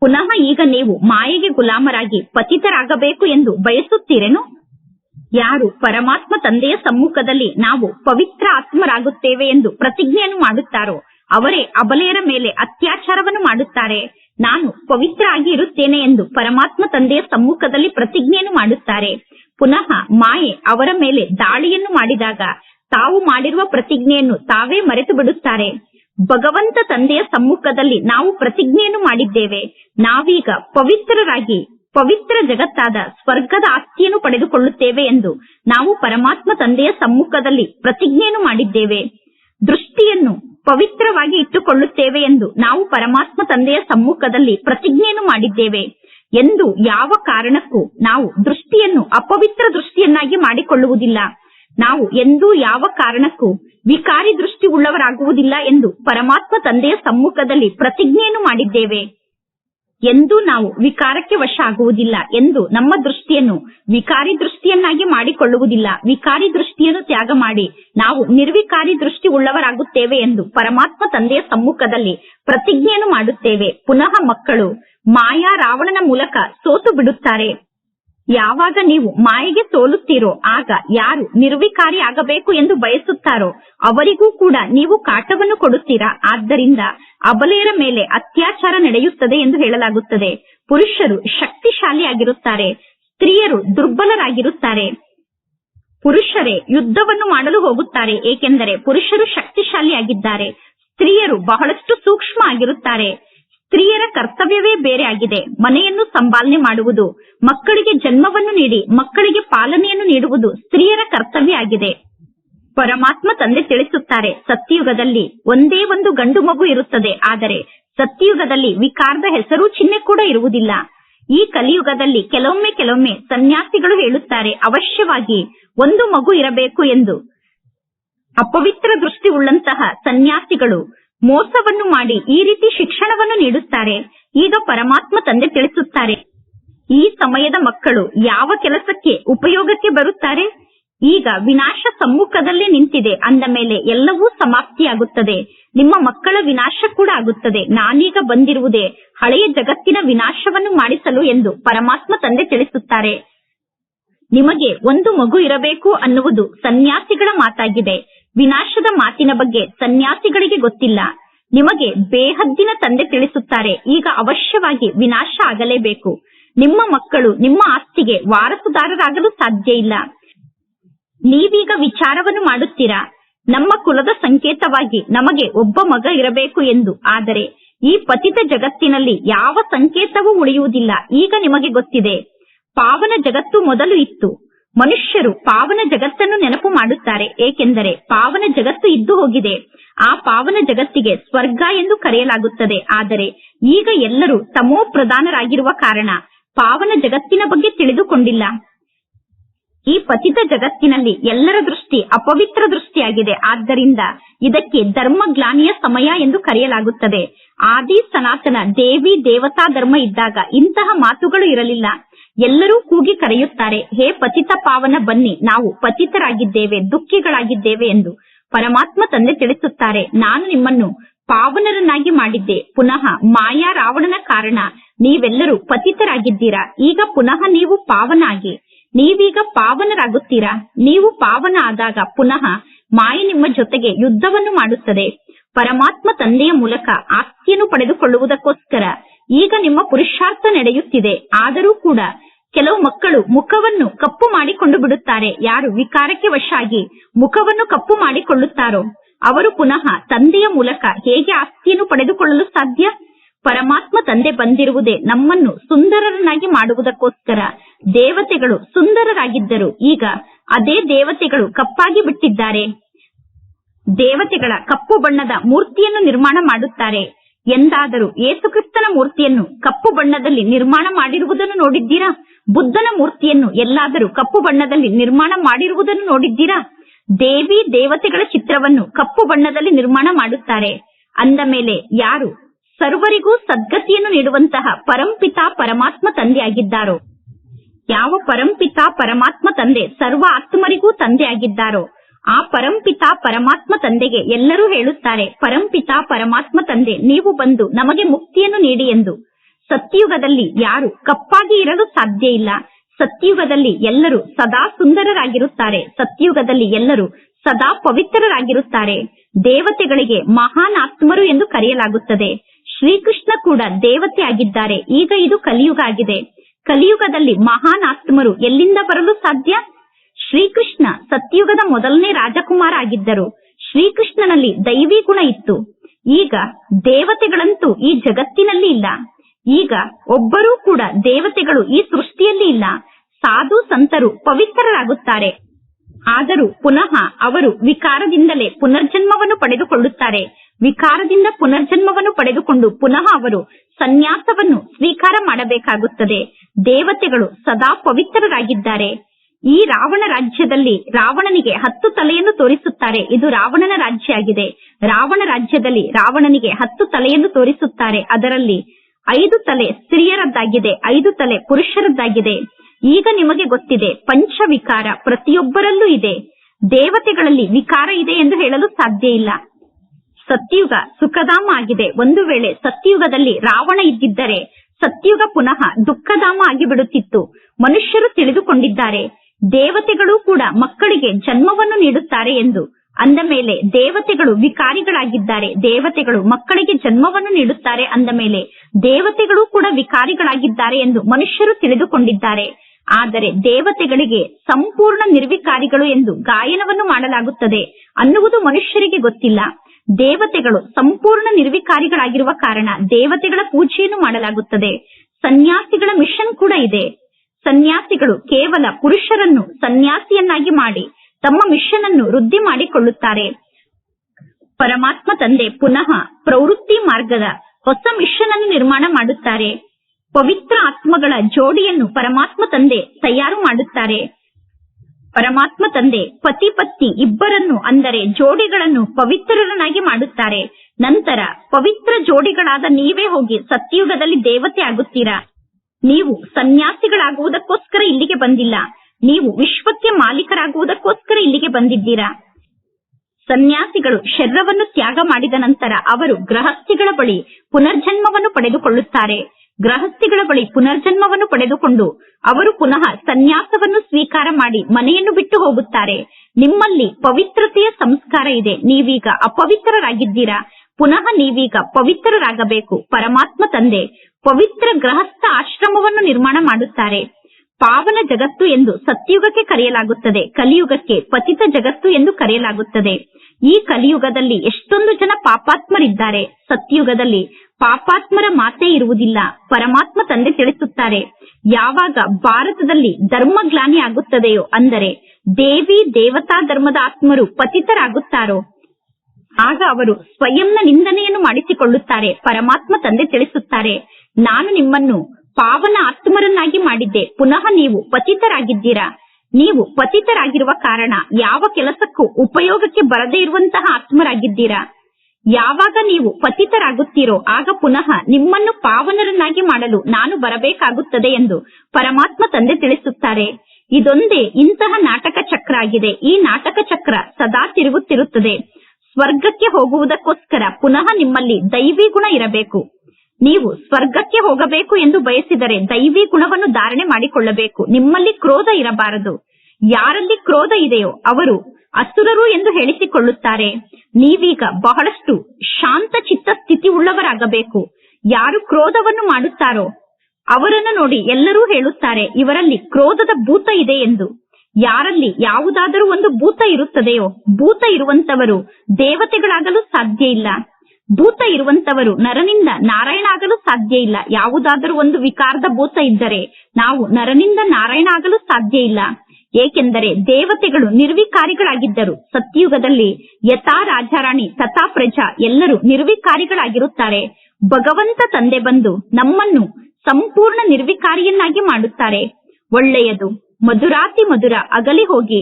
ಪುನಃ ಈಗ ನೀವು ಮಾಯೆಗೆ ಗುಲಾಮರಾಗಿ ಪತಿತರಾಗಬೇಕು ಎಂದು ಬಯಸುತ್ತೀರೇನು? ಯಾರು ಪರಮಾತ್ಮ ತಂದೆಯ ಸಮ್ಮುಖದಲ್ಲಿ ನಾವು ಪವಿತ್ರ ಆತ್ಮರಾಗುತ್ತೇವೆ ಎಂದು ಪ್ರತಿಜ್ಞೆಯನ್ನು ಮಾಡುತ್ತಾರೋ, ಅವರೇ ಅಬಲೆಯರ ಮೇಲೆ ಅತ್ಯಾಚಾರವನ್ನು ಮಾಡುತ್ತಾರೆ. ನಾನು ಪವಿತ್ರ ಆಗಿ ಇರುತ್ತೇನೆ ಎಂದು ಪರಮಾತ್ಮ ತಂದೆಯ ಸಮ್ಮುಖದಲ್ಲಿ ಪ್ರತಿಜ್ಞೆಯನ್ನು ಮಾಡುತ್ತಾರೆ. ಪುನಃ ಮಾಯೆ ಅವರ ಮೇಲೆ ದಾಳಿಯನ್ನು ಮಾಡಿದಾಗ ತಾವು ಮಾಡಿರುವ ಪ್ರತಿಜ್ಞೆಯನ್ನು ತಾವೇ ಮರೆತು ಬಿಡುತ್ತಾರೆ. ಭಗವಂತ ತಂದೆಯ ಸಮ್ಮುಖದಲ್ಲಿ ನಾವು ಪ್ರತಿಜ್ಞೆಯನ್ನು ಮಾಡಿದ್ದೇವೆ. ನಾವೀಗ ಪವಿತ್ರರಾಗಿ ಪವಿತ್ರ ಜಗತ್ತಾದ ಸ್ವರ್ಗದ ಆಸ್ತಿಯನ್ನು ಪಡೆದುಕೊಳ್ಳುತ್ತೇವೆ ಎಂದು ನಾವು ಪರಮಾತ್ಮ ತಂದೆಯ ಸಮ್ಮುಖದಲ್ಲಿ ಪ್ರತಿಜ್ಞೆಯನ್ನು ಮಾಡಿದ್ದೇವೆ. ದೃಷ್ಟಿಯನ್ನು ಪವಿತ್ರವಾಗಿ ಇಟ್ಟುಕೊಳ್ಳುತ್ತೇವೆ ಎಂದು ನಾವು ಪರಮಾತ್ಮ ತಂದೆಯ ಸಮ್ಮುಖದಲ್ಲಿ ಪ್ರತಿಜ್ಞೆಯನ್ನು ಮಾಡಿದ್ದೇವೆ. ಎಂದು ಯಾವ ಕಾರಣಕ್ಕೂ ನಾವು ದೃಷ್ಟಿಯನ್ನು ಅಪವಿತ್ರ ದೃಷ್ಟಿಯನ್ನಾಗಿ ಮಾಡಿಕೊಳ್ಳುವುದಿಲ್ಲ. ನಾವು ಎಂದೂ ಯಾವ ಕಾರಣಕ್ಕೂ ವಿಕಾರಿ ದೃಷ್ಟಿ ಉಳ್ಳವರಾಗುವುದಿಲ್ಲ ಎಂದು ಪರಮಾತ್ಮ ತಂದೆಯ ಸಮ್ಮುಖದಲ್ಲಿ ಪ್ರತಿಜ್ಞೆಯನ್ನು ಮಾಡಿದ್ದೇವೆ. ಎಂದೂ ನಾವು ವಿಕಾರಕ್ಕೆ ವಶ ಆಗುವುದಿಲ್ಲ ಎಂದು ನಮ್ಮ ದೃಷ್ಟಿಯನ್ನು ವಿಕಾರಿ ದೃಷ್ಟಿಯನ್ನಾಗಿ ಮಾಡಿಕೊಳ್ಳುವುದಿಲ್ಲ. ವಿಕಾರಿ ದೃಷ್ಟಿಯನ್ನು ತ್ಯಾಗ ಮಾಡಿ ನಾವು ನಿರ್ವಿಕಾರಿ ದೃಷ್ಟಿ ಉಳ್ಳವರಾಗುತ್ತೇವೆ ಎಂದು ಪರಮಾತ್ಮ ತಂದೆಯ ಸಮ್ಮುಖದಲ್ಲಿ ಪ್ರತಿಜ್ಞೆಯನ್ನು ಮಾಡುತ್ತೇವೆ. ಪುನಃ ಮಕ್ಕಳು ಮಾಯಾ ರಾವಣನ ಮೂಲಕ ಸೋತು ಬಿಡುತ್ತಾರೆ. ಯಾವಾಗ ನೀವು ಮಾಯೆಗೆ ಸೋಲುತ್ತೀರೋ, ಆಗ ಯಾರು ನಿರ್ವಿಕಾರಿ ಆಗಬೇಕು ಎಂದು ಬಯಸುತ್ತಾರೋ, ಅವರಿಗೂ ಕೂಡ ನೀವು ಕಾಟವನ್ನು ಕೊಡುತ್ತೀರಾ? ಆದ್ದರಿಂದ ಅಬಲೆಯರ ಮೇಲೆ ಅತ್ಯಾಚಾರ ನಡೆಯುತ್ತದೆ ಎಂದು ಹೇಳಲಾಗುತ್ತದೆ. ಪುರುಷರು ಶಕ್ತಿಶಾಲಿಯಾಗಿರುತ್ತಾರೆ, ಸ್ತ್ರೀಯರು ದುರ್ಬಲರಾಗಿರುತ್ತಾರೆ. ಪುರುಷರೇ, ಯುದ್ಧವನ್ನು ಮಾಡಲು ಹೋಗುತ್ತಾರೆ, ಏಕೆಂದರೆ ಪುರುಷರು ಶಕ್ತಿಶಾಲಿಯಾಗಿದ್ದಾರೆ. ಸ್ತ್ರೀಯರು ಬಹಳಷ್ಟು ಸೂಕ್ಷ್ಮ ಆಗಿರುತ್ತಾರೆ. ಸ್ತ್ರೀಯರ ಕರ್ತವ್ಯವೇ ಬೇರೆ ಆಗಿದೆ. ಮನೆಯನ್ನು ಸಂಪಾಲನೆ ಮಾಡುವುದು, ಮಕ್ಕಳಿಗೆ ಜನ್ಮವನ್ನು ನೀಡಿ, ಮಕ್ಕಳಿಗೆ ಪಾಲನೆಯನ್ನು ನೀಡುವುದು ಸ್ತ್ರೀಯರ ಕರ್ತವ್ಯ ಆಗಿದೆ. ಪರಮಾತ್ಮ ತಂದೆ ತಿಳಿಸುತ್ತಾರೆ, ಸತ್ಯಯುಗದಲ್ಲಿ ಒಂದೇ ಒಂದು ಗಂಡು ಮಗು ಇರುತ್ತದೆ. ಆದರೆ ಸತ್ಯಯುಗದಲ್ಲಿ ವಿಕಾರದ ಹೆಸರು ಚಿಹ್ನೆ ಕೂಡ ಇರುವುದಿಲ್ಲ. ಈ ಕಲಿಯುಗದಲ್ಲಿ ಕೆಲವೊಮ್ಮೆ ಕೆಲವೊಮ್ಮೆ ಸನ್ಯಾಸಿಗಳು ಹೇಳುತ್ತಾರೆ, ಅವಶ್ಯವಾಗಿ ಒಂದು ಮಗು ಇರಬೇಕು ಎಂದು. ಅಪವಿತ್ರ ದೃಷ್ಟಿ ಉಳ್ಳಂತಹ ಸನ್ಯಾಸಿಗಳು ಮೋಸವನ್ನು ಮಾಡಿ ಈ ರೀತಿ ಶಿಕ್ಷಣವನ್ನು ನೀಡುತ್ತಾರೆ. ಈಗ ಪರಮಾತ್ಮ ತಂದೆ ತಿಳಿಸುತ್ತಾರೆ, ಈ ಸಮಯದ ಮಕ್ಕಳು ಯಾವ ಕೆಲಸಕ್ಕೆ, ಉಪಯೋಗಕ್ಕೆ ಬರುತ್ತಾರೆ? ಈಗ ವಿನಾಶ ಸಮ್ಮುಖದಲ್ಲಿ ನಿಂತಿದೆ, ಅಂದ ಮೇಲೆ ಎಲ್ಲವೂ ಸಮಾಪ್ತಿಯಾಗುತ್ತದೆ. ನಿಮ್ಮ ಮಕ್ಕಳ ವಿನಾಶ ಕೂಡ ಆಗುತ್ತದೆ. ನಾನೀಗ ಬಂದಿರುವುದೇ ಹಳೆಯ ಜಗತ್ತಿನ ವಿನಾಶವನ್ನು ಮಾಡಿಸಲು ಎಂದು ಪರಮಾತ್ಮ ತಂದೆ ತಿಳಿಸುತ್ತಾರೆ. ನಿಮಗೆ ಒಂದು ಮಗು ಇರಬೇಕು ಅನ್ನುವುದು ಸನ್ಯಾಸಿಗಳ ಮಾತಾಗಿದೆ. ವಿನಾಶದ ಮಾತಿನ ಬಗ್ಗೆ ಸನ್ಯಾಸಿಗಳಿಗೆ ಗೊತ್ತಿಲ್ಲ. ನಿಮಗೆ ಬೇಹದ್ದಿನ ತಂದೆ ತಿಳಿಸುತ್ತಾರೆ. ಈಗ ಅವಶ್ಯವಾಗಿ ವಿನಾಶ ಆಗಲೇಬೇಕು. ನಿಮ್ಮ ಮಕ್ಕಳು ನಿಮ್ಮ ಆಸ್ತಿಗೆ ವಾರಸುದಾರರಾಗಲು ಸಾಧ್ಯ ಇಲ್ಲ. ನೀವೀಗ ವಿಚಾರವನ್ನು ಮಾಡುತ್ತೀರಾ? ನಮ್ಮ ಕುಲದ ಸಂಕೇತವಾಗಿ ನಮಗೆ ಒಬ್ಬ ಮಗ ಇರಬೇಕು ಎಂದು. ಆದರೆ ಈ ಪತಿತ ಜಗತ್ತಿನಲ್ಲಿ ಯಾವ ಸಂಕೇತವೂ ಉಳಿಯುವುದಿಲ್ಲ. ಈಗ ನಿಮಗೆ ಗೊತ್ತಿದೆ. ಪಾವನ ಜಗತ್ತು ಮೊದಲು ಇತ್ತು. ಮನುಷ್ಯರು ಪಾವನ ಜಗತ್ತನ್ನು ನೆನಪು ಮಾಡುತ್ತಾರೆ. ಏಕೆಂದರೆ ಪಾವನ ಜಗತ್ತು ಇದ್ದು ಹೋಗಿದೆ. ಆ ಪಾವನ ಜಗತ್ತಿಗೆ ಸ್ವರ್ಗ ಎಂದು ಕರೆಯಲಾಗುತ್ತದೆ. ಆದರೆ ಈಗ ಎಲ್ಲರೂ ತಮೋ ಪ್ರಧಾನರಾಗಿರುವ ಕಾರಣ ಪಾವನ ಜಗತ್ತಿನ ಬಗ್ಗೆ ತಿಳಿದುಕೊಂಡಿಲ್ಲ. ಈ ಪತಿತ ಜಗತ್ತಿನಲ್ಲಿ ಎಲ್ಲರ ದೃಷ್ಟಿ ಅಪವಿತ್ರ ದೃಷ್ಟಿಯಾಗಿದೆ. ಆದ್ದರಿಂದ ಇದಕ್ಕೆ ಧರ್ಮ ಗ್ಲಾನಿಯ ಸಮಯ ಎಂದು ಕರೆಯಲಾಗುತ್ತದೆ. ಆದಿ ಸನಾತನ ದೇವಿ ದೇವತಾ ಧರ್ಮ ಇದ್ದಾಗ ಇಂತಹ ಮಾತುಗಳು ಇರಲಿಲ್ಲ. ಎಲ್ಲರೂ ಕೂಗಿ ಕರೆಯುತ್ತಾರೆ, ಹೇ ಪತಿತ ಪಾವನ, ಬನ್ನಿ, ನಾವು ಪತಿತರಾಗಿದ್ದೇವೆ, ದುಃಖಿಗಳಾಗಿದ್ದೇವೆ ಎಂದು ಪರಮಾತ್ಮ ತಂದೆ ತಿಳಿಸುತ್ತಾರೆ. ನಾನು ನಿಮ್ಮನ್ನು ಪಾವನರನ್ನಾಗಿ ಮಾಡಿದ್ದೆ. ಪುನಃ ಮಾಯಾ ರಾವಣನ ಕಾರಣ ನೀವೆಲ್ಲರೂ ಪತಿತರಾಗಿದ್ದೀರಾ. ಈಗ ಪುನಃ ನೀವು ಪಾವನಾಗಿ, ನೀವೀಗ ಪಾವನರಾಗುತ್ತೀರಾ. ನೀವು ಪಾವನ ಆದಾಗ ಪುನಃ ಮಾಯ ನಿಮ್ಮ ಜೊತೆಗೆ ಯುದ್ಧವನ್ನು ಮಾಡುತ್ತದೆ. ಪರಮಾತ್ಮ ತಂದೆಯ ಮೂಲಕ ಆಸ್ತಿಯನ್ನು ಪಡೆದುಕೊಳ್ಳುವುದಕ್ಕೋಸ್ಕರ ಈಗ ನಿಮ್ಮ ಪುರುಷಾರ್ಥ ನಡೆಯುತ್ತಿದೆ. ಆದರೂ ಕೂಡ ಕೆಲವು ಮಕ್ಕಳು ಮುಖವನ್ನು ಕಪ್ಪು ಮಾಡಿಕೊಂಡು ಬಿಡುತ್ತಾರೆ. ಯಾರು ವಿಕಾರಕ್ಕೆ ವಶಾಗಿ ಮುಖವನ್ನು ಕಪ್ಪು ಮಾಡಿಕೊಳ್ಳುತ್ತಾರೋ, ಅವರು ಪುನಃ ತಂದೆಯ ಮೂಲಕ ಹೇಗೆ ಆಸ್ತಿಯನ್ನು ಪಡೆದುಕೊಳ್ಳಲು ಸಾಧ್ಯ? ಪರಮಾತ್ಮ ತಂದೆ ಬಂದಿರುವುದೇ ನಮ್ಮನ್ನು ಸುಂದರರನ್ನಾಗಿ ಮಾಡುವುದಕ್ಕೋಸ್ಕರ. ದೇವತೆಗಳು ಸುಂದರರಾಗಿದ್ದರು. ಈಗ ಅದೇ ದೇವತೆಗಳು ಕಪ್ಪಾಗಿ ಬಿಟ್ಟಿದ್ದಾರೆ. ದೇವತೆಗಳ ಕಪ್ಪು ಬಣ್ಣದ ಮೂರ್ತಿಯನ್ನು ನಿರ್ಮಾಣ ಮಾಡುತ್ತಾರೆ. ಎಂದಾದರೂ ಏಸುಕ್ರಿಸ್ತನ ಮೂರ್ತಿಯನ್ನು ಕಪ್ಪು ಬಣ್ಣದಲ್ಲಿ ನಿರ್ಮಾಣ ಮಾಡಿರುವುದನ್ನು ನೋಡಿದ್ದೀರಾ? ಬುದ್ಧನ ಮೂರ್ತಿಯನ್ನು ಎಲ್ಲಾದರೂ ಕಪ್ಪು ಬಣ್ಣದಲ್ಲಿ ನಿರ್ಮಾಣ ಮಾಡಿರುವುದನ್ನು ನೋಡಿದ್ದೀರಾ? ದೇವಿ ದೇವತೆಗಳ ಚಿತ್ರವನ್ನು ಕಪ್ಪು ಬಣ್ಣದಲ್ಲಿ ನಿರ್ಮಾಣ ಮಾಡುತ್ತಾರೆ. ಅಂದ ಮೇಲೆ ಯಾರು ಸರ್ವರಿಗೂ ಸದ್ಗತಿಯನ್ನು ನೀಡುವಂತಹ ಪರಂಪಿತಾ ಪರಮಾತ್ಮ ತಂದೆಯಾಗಿದ್ದಾರೋ? ಯಾವ ಪರಂಪಿತಾ ಪರಮಾತ್ಮ ತಂದೆ ಸರ್ವ ಆತ್ಮರಿಗೂ ತಂದೆಯಾಗಿದ್ದಾರೋ? ಆ ಪರಂಪಿತ ಪರಮಾತ್ಮ ತಂದೆಗೆ ಎಲ್ಲರೂ ಹೇಳುತ್ತಾರೆ ಪರಂಪಿತ ಪರಮಾತ್ಮ ತಂದೆ, ನೀವು ಬಂದು ನಮಗೆ ಮುಕ್ತಿಯನ್ನು ನೀಡಿ ಎಂದು. ಸತ್ಯುಗದಲ್ಲಿ ಯಾರು ಕಪ್ಪಾಗಿ ಇರಲು ಸಾಧ್ಯ ಇಲ್ಲ. ಸತ್ಯುಗದಲ್ಲಿ ಎಲ್ಲರೂ ಸದಾ ಸುಂದರರಾಗಿರುತ್ತಾರೆ. ಸತ್ಯುಗದಲ್ಲಿ ಎಲ್ಲರೂ ಸದಾ ಪವಿತ್ರರಾಗಿರುತ್ತಾರೆ. ದೇವತೆಗಳಿಗೆ ಮಹಾನ್ ಆತ್ಮರು ಎಂದು ಕರೆಯಲಾಗುತ್ತದೆ. ಶ್ರೀಕೃಷ್ಣ ಕೂಡ ದೇವತೆ ಆಗಿದ್ದಾರೆ. ಈಗ ಇದು ಕಲಿಯುಗ ಆಗಿದೆ. ಕಲಿಯುಗದಲ್ಲಿ ಮಹಾನ್ ಆತ್ಮರು ಎಲ್ಲಿಂದ ಬರಲು ಸಾಧ್ಯ? ಶ್ರೀಕೃಷ್ಣ ಸತ್ಯುಗದ ಮೊದಲನೇ ರಾಜಕುಮಾರ ಆಗಿದ್ದರು. ಶ್ರೀಕೃಷ್ಣನಲ್ಲಿ ದೈವಿ ಗುಣ ಇತ್ತು. ಈಗ ದೇವತೆಗಳಂತೂ ಈ ಜಗತ್ತಿನಲ್ಲಿ ಇಲ್ಲ. ಈಗ ಒಬ್ಬರೂ ಕೂಡ ದೇವತೆಗಳು ಈ ಸೃಷ್ಟಿಯಲ್ಲಿ ಇಲ್ಲ. ಸಾಧು ಸಂತರು ಪವಿತ್ರರಾಗುತ್ತಾರೆ. ಆದರೂ ಪುನಃ ಅವರು ವಿಕಾರದಿಂದಲೇ ಪುನರ್ಜನ್ಮವನ್ನು ಪಡೆದುಕೊಳ್ಳುತ್ತಾರೆ. ವಿಕಾರದಿಂದ ಪುನರ್ಜನ್ಮವನ್ನು ಪಡೆದುಕೊಂಡು ಪುನಃ ಅವರು ಸನ್ಯಾಸವನ್ನು ಸ್ವೀಕಾರ ಮಾಡಬೇಕಾಗುತ್ತದೆ. ದೇವತೆಗಳು ಸದಾ ಪವಿತ್ರರಾಗಿದ್ದಾರೆ. ಈ ರಾವಣ ರಾಜ್ಯದಲ್ಲಿ ರಾವಣನಿಗೆ ಹತ್ತು ತಲೆಯನ್ನು ತೋರಿಸುತ್ತಾರೆ. ಇದು ರಾವಣನ ರಾಜ್ಯ ಆಗಿದೆ ರಾವಣ ರಾಜ್ಯದಲ್ಲಿ ರಾವಣನಿಗೆ ಹತ್ತು ತಲೆಯನ್ನು ತೋರಿಸುತ್ತಾರೆ. ಅದರಲ್ಲಿ ಐದು ತಲೆ ಸ್ತ್ರೀಯರದ್ದಾಗಿದೆ, ಐದು ತಲೆ ಪುರುಷರದ್ದಾಗಿದೆ. ಈಗ ನಿಮಗೆ ಗೊತ್ತಿದೆ, ಪಂಚವಿಕಾರ ಪ್ರತಿಯೊಬ್ಬರಲ್ಲೂ ಇದೆ. ದೇವತೆಗಳಲ್ಲಿ ವಿಕಾರ ಇದೆ ಎಂದು ಹೇಳಲು ಸಾಧ್ಯ ಇಲ್ಲ. ಸತ್ಯುಗ ಸುಖಧಾಮ ಆಗಿದೆ. ಒಂದು ವೇಳೆ ಸತ್ಯುಗದಲ್ಲಿ ರಾವಣ ಇದ್ದಿದ್ದರೆ ಸತ್ಯುಗ ಪುನಃ ದುಃಖಧಾಮ ಆಗಿಬಿಡುತ್ತಿತ್ತು. ಮನುಷ್ಯರು ತಿಳಿದುಕೊಂಡಿದ್ದಾರೆ. ದೇವತೆಗಳು ಕೂಡ ಮಕ್ಕಳಿಗೆ ಜನ್ಮವನ್ನು ನೀಡುತ್ತಾರೆ ಎಂದು. ಅಂದ ಮೇಲೆ ದೇವತೆಗಳು ವಿಕಾರಿಗಳಾಗಿದ್ದಾರೆ. ದೇವತೆಗಳು ಮಕ್ಕಳಿಗೆ ಜನ್ಮವನ್ನು ನೀಡುತ್ತಾರೆ. ಅಂದ ಮೇಲೆ ದೇವತೆಗಳು ಕೂಡ ವಿಕಾರಿಗಳಾಗಿದ್ದಾರೆ ಎಂದು ಮನುಷ್ಯರು ತಿಳಿದುಕೊಂಡಿದ್ದಾರೆ. ಆದರೆ ದೇವತೆಗಳಿಗೆ ಸಂಪೂರ್ಣ ನಿರ್ವಿಕಾರಿಗಳು ಎಂದು ಗಾಯನವನ್ನು ಮಾಡಲಾಗುತ್ತದೆ ಅನ್ನುವುದು ಮನುಷ್ಯರಿಗೆ ಗೊತ್ತಿಲ್ಲ. ದೇವತೆಗಳು ಸಂಪೂರ್ಣ ನಿರ್ವಿಕಾರಿಗಳಾಗಿರುವ ಕಾರಣ ದೇವತೆಗಳ ಪೂಜೆಯನ್ನು ಮಾಡಲಾಗುತ್ತದೆ. ಸನ್ಯಾಸಿಗಳ ಮಿಷನ್ ಕೂಡ ಇದೆ. ಸನ್ಯಾಸಿಗಳು ಕೇವಲ ಪುರುಷರನ್ನು ಸನ್ಯಾಸಿಯನ್ನಾಗಿ ಮಾಡಿ ತಮ್ಮ ಮಿಷನ್ ಅನ್ನು ವೃದ್ಧಿ ಮಾಡಿಕೊಳ್ಳುತ್ತಾರೆ. ಪರಮಾತ್ಮ ತಂದೆ ಪುನಃ ಪ್ರವೃತ್ತಿ ಮಾರ್ಗದ ಹೊಸ ಮಿಷನ್ ಅನ್ನು ನಿರ್ಮಾಣ ಮಾಡುತ್ತಾರೆ. ಪವಿತ್ರ ಆತ್ಮಗಳ ಜೋಡಿಯನ್ನು ಪರಮಾತ್ಮ ತಂದೆ ತಯಾರು ಮಾಡುತ್ತಾರೆ. ಪರಮಾತ್ಮ ತಂದೆ ಪತಿ ಪತ್ನಿ ಇಬ್ಬರನ್ನು ಅಂದರೆ ಜೋಡಿಗಳನ್ನು ಪವಿತ್ರರನ್ನಾಗಿ ಮಾಡುತ್ತಾರೆ. ನಂತರ ಪವಿತ್ರ ಜೋಡಿಗಳಾದ ನೀವೇ ಹೋಗಿ ಸತ್ಯಯುಗದಲ್ಲಿ ದೇವತೆ ಆಗುತ್ತೀರಾ? ನೀವು ಸನ್ಯಾಸಿಗಳಾಗುವುದಕ್ಕೋಸ್ಕರ ಇಲ್ಲಿಗೆ ಬಂದಿಲ್ಲ. ನೀವು ವಿಶ್ವಕ್ಕೆ ಮಾಲೀಕರಾಗುವುದಕ್ಕೋಸ್ಕರ ಇಲ್ಲಿಗೆ ಬಂದಿದ್ದೀರಾ? ಸನ್ಯಾಸಿಗಳು ಶರೀರವನ್ನು ತ್ಯಾಗ ಮಾಡಿದ ನಂತರ ಅವರು ಗೃಹಸ್ಥಿಗಳ ಬಳಿ ಪುನರ್ಜನ್ಮವನ್ನು ಪಡೆದುಕೊಳ್ಳುತ್ತಾರೆ. ಗೃಹಸ್ಥಿಗಳ ಬಳಿ ಪುನರ್ಜನ್ಮವನ್ನು ಪಡೆದುಕೊಂಡು ಅವರು ಪುನಃ ಸನ್ಯಾಸವನ್ನು ಸ್ವೀಕಾರ ಮಾಡಿ ಮನೆಯನ್ನು ಬಿಟ್ಟು ಹೋಗುತ್ತಾರೆ. ನಿಮ್ಮಲ್ಲಿ ಪವಿತ್ರತೆಯ ಸಂಸ್ಕಾರ ಇದೆ. ನೀವೀಗ ಅಪವಿತ್ರರಾಗಿದ್ದೀರಾ? ಪುನಃ ನೀವೀಗ ಪವಿತ್ರರಾಗಬೇಕು. ಪರಮಾತ್ಮ ತಂದೆ, ಪವಿತ್ರ ಗೃಹಸ್ಥ ಆಶ್ರಮವನ್ನು ನಿರ್ಮಾಣ ಮಾಡುತ್ತಾರೆ. ಪಾವನ ಜಗತ್ತು ಎಂದು ಸತ್ಯುಗಕ್ಕೆ ಕರೆಯಲಾಗುತ್ತದೆ. ಕಲಿಯುಗಕ್ಕೆ ಪತಿತ ಜಗತ್ತು ಎಂದು ಕರೆಯಲಾಗುತ್ತದೆ. ಈ ಕಲಿಯುಗದಲ್ಲಿ ಎಷ್ಟೊಂದು ಜನ ಪಾಪಾತ್ಮರಿದ್ದಾರೆ. ಸತ್ಯುಗದಲ್ಲಿ ಪಾಪಾತ್ಮರ ಮಾತೇ ಇರುವುದಿಲ್ಲ. ಪರಮಾತ್ಮ ತಂದೆ ತಿಳಿಸುತ್ತಾರೆ, ಯಾವಾಗ ಭಾರತದಲ್ಲಿ ಧರ್ಮಗ್ಲಾನಿ ಆಗುತ್ತದೆಯೋ ಅಂದರೆ ದೇವಿ ದೇವತಾ ಧರ್ಮದ ಆತ್ಮರು ಪತಿತರಾಗುತ್ತಾರೋ ಆಗ ಅವರು ಸ್ವಯಂನ ನಿಂದನೆಯನ್ನು ಮಾಡಿಸಿಕೊಳ್ಳುತ್ತಾರೆ, ಪರಮಾತ್ಮ ತಂದೆ ತಿಳಿಸುತ್ತಾರೆ. ನಾನು ನಿಮ್ಮನ್ನು ಪಾವನ ಆತ್ಮರನ್ನಾಗಿ ಮಾಡಿದ್ದೆ, ಪುನಃ ನೀವು ಪತಿತರಾಗಿದ್ದೀರಾ? ನೀವು ಪತಿತರಾಗಿರುವ ಕಾರಣ ಯಾವ ಕೆಲಸಕ್ಕೂ ಉಪಯೋಗಕ್ಕೆ ಬರದೇ ಇರುವಂತಹ ಆತ್ಮರಾಗಿದ್ದೀರಾ? ಯಾವಾಗ ನೀವು ಪತಿತರಾಗುತ್ತೀರೋ, ಆಗ ಪುನಃ ನಿಮ್ಮನ್ನು ಪಾವನರನ್ನಾಗಿ ಮಾಡಲು ನಾನು ಬರಬೇಕಾಗುತ್ತದೆ ಎಂದು ಪರಮಾತ್ಮ ತಂದೆ ತಿಳಿಸುತ್ತಾರೆ. ಇದೊಂದೇ ಇಂತಹ ನಾಟಕ ಚಕ್ರ ಆಗಿದೆ. ಈ ನಾಟಕ ಚಕ್ರ ಸದಾ ತಿರುಗುತ್ತಿರುತ್ತದೆ. ಸ್ವರ್ಗಕ್ಕೆ ಹೋಗುವುದಕ್ಕೋಸ್ಕರ ಪುನಃ ನಿಮ್ಮಲ್ಲಿ ದೈವಿ ಗುಣ ಇರಬೇಕು. ನೀವು ಸ್ವರ್ಗಕ್ಕೆ ಹೋಗಬೇಕು ಎಂದು ಬಯಸಿದರೆ ದೈವಿ ಗುಣವನ್ನು ಧಾರಣೆ ಮಾಡಿಕೊಳ್ಳಬೇಕು. ನಿಮ್ಮಲ್ಲಿ ಕ್ರೋಧ ಇರಬಾರದು. ಯಾರಲ್ಲಿ ಕ್ರೋಧ ಇದೆಯೋ ಅವರು ಅಸುರರು ಎಂದು ಹೇಳಿಸಿಕೊಳ್ಳುತ್ತಾರೆ. ನೀವೀಗ ಬಹಳಷ್ಟು ಶಾಂತ ಚಿತ್ತ ಸ್ಥಿತಿ ಉಳ್ಳವರಾಗಬೇಕು ಯಾರು ಕ್ರೋಧವನ್ನು ಮಾಡುತ್ತಾರೋ ಅವರನ್ನು ನೋಡಿ ಎಲ್ಲರೂ ಹೇಳುತ್ತಾರೆ, ಇವರಲ್ಲಿ ಕ್ರೋಧದ ಭೂತ ಇದೆ ಎಂದು. ಯಾರಲ್ಲಿ ಯಾವುದಾದರೂ ಒಂದು ಭೂತ ಇರುತ್ತದೆಯೋ, ಭೂತ ಇರುವಂತವರು ದೇವತೆಗಳಾಗಲು ಸಾಧ್ಯ ಇಲ್ಲ. ಭೂತ ಇರುವಂತವರು ನರನಿಂದ ನಾರಾಯಣ ಆಗಲು ಸಾಧ್ಯ ಇಲ್ಲ. ಯಾವುದಾದರೂ ಒಂದು ವಿಕಾರದ ಭೂತ ಇದ್ದರೆ ನಾವು ನರನಿಂದ ನಾರಾಯಣ ಆಗಲು ಸಾಧ್ಯ ಇಲ್ಲ. ಏಕೆಂದರೆ ದೇವತೆಗಳು ನಿರ್ವಿಕಾರಿಗಳಾಗಿದ್ದರು. ಸತ್ಯುಗದಲ್ಲಿ ಯಥಾ ರಾಜಾರಾಣಿ, ತಥಾ ಪ್ರಜಾ ಎಲ್ಲರೂ ನಿರ್ವಿಕಾರಿಗಳಾಗಿರುತ್ತಾರೆ. ಭಗವಂತ ತಂದೆ ಬಂದು ನಮ್ಮನ್ನು ಸಂಪೂರ್ಣ ನಿರ್ವಿಕಾರಿಯನ್ನಾಗಿ ಮಾಡುತ್ತಾರೆ. ಒಳ್ಳೆಯದು. ಮಧುರಾತಿ ಮಧುರ ಅಗಲಿ ಹೋಗಿ.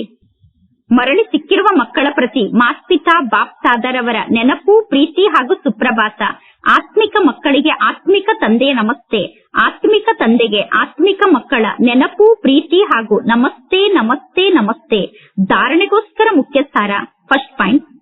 ಮರಳಿ ಸಿಕ್ಕಿರುವ ಮಕ್ಕಳ ಪ್ರತಿ ಮಾಸ್ಪಿತಾ ಬಾಪ್ತಾದರವರ ನೆನಪು, ಪ್ರೀತಿ ಹಾಗೂ ಸುಪ್ರಭಾತ. ಆತ್ಮಿಕ ಮಕ್ಕಳಿಗೆ ಆತ್ಮಿಕ ತಂದೆಯ ನಮಸ್ತೆ. ಆತ್ಮಿಕ ತಂದೆಗೆ ಆತ್ಮಿಕ ಮಕ್ಕಳ ನೆನಪು, ಪ್ರೀತಿ ಹಾಗೂ ನಮಸ್ತೆ ನಮಸ್ತೆ ನಮಸ್ತೆ. ಧಾರಣೆಗೋಸ್ಕರ ಮುಖ್ಯ ಸಾರ ಫಸ್ಟ್ ಪಾಯಿಂಟ್.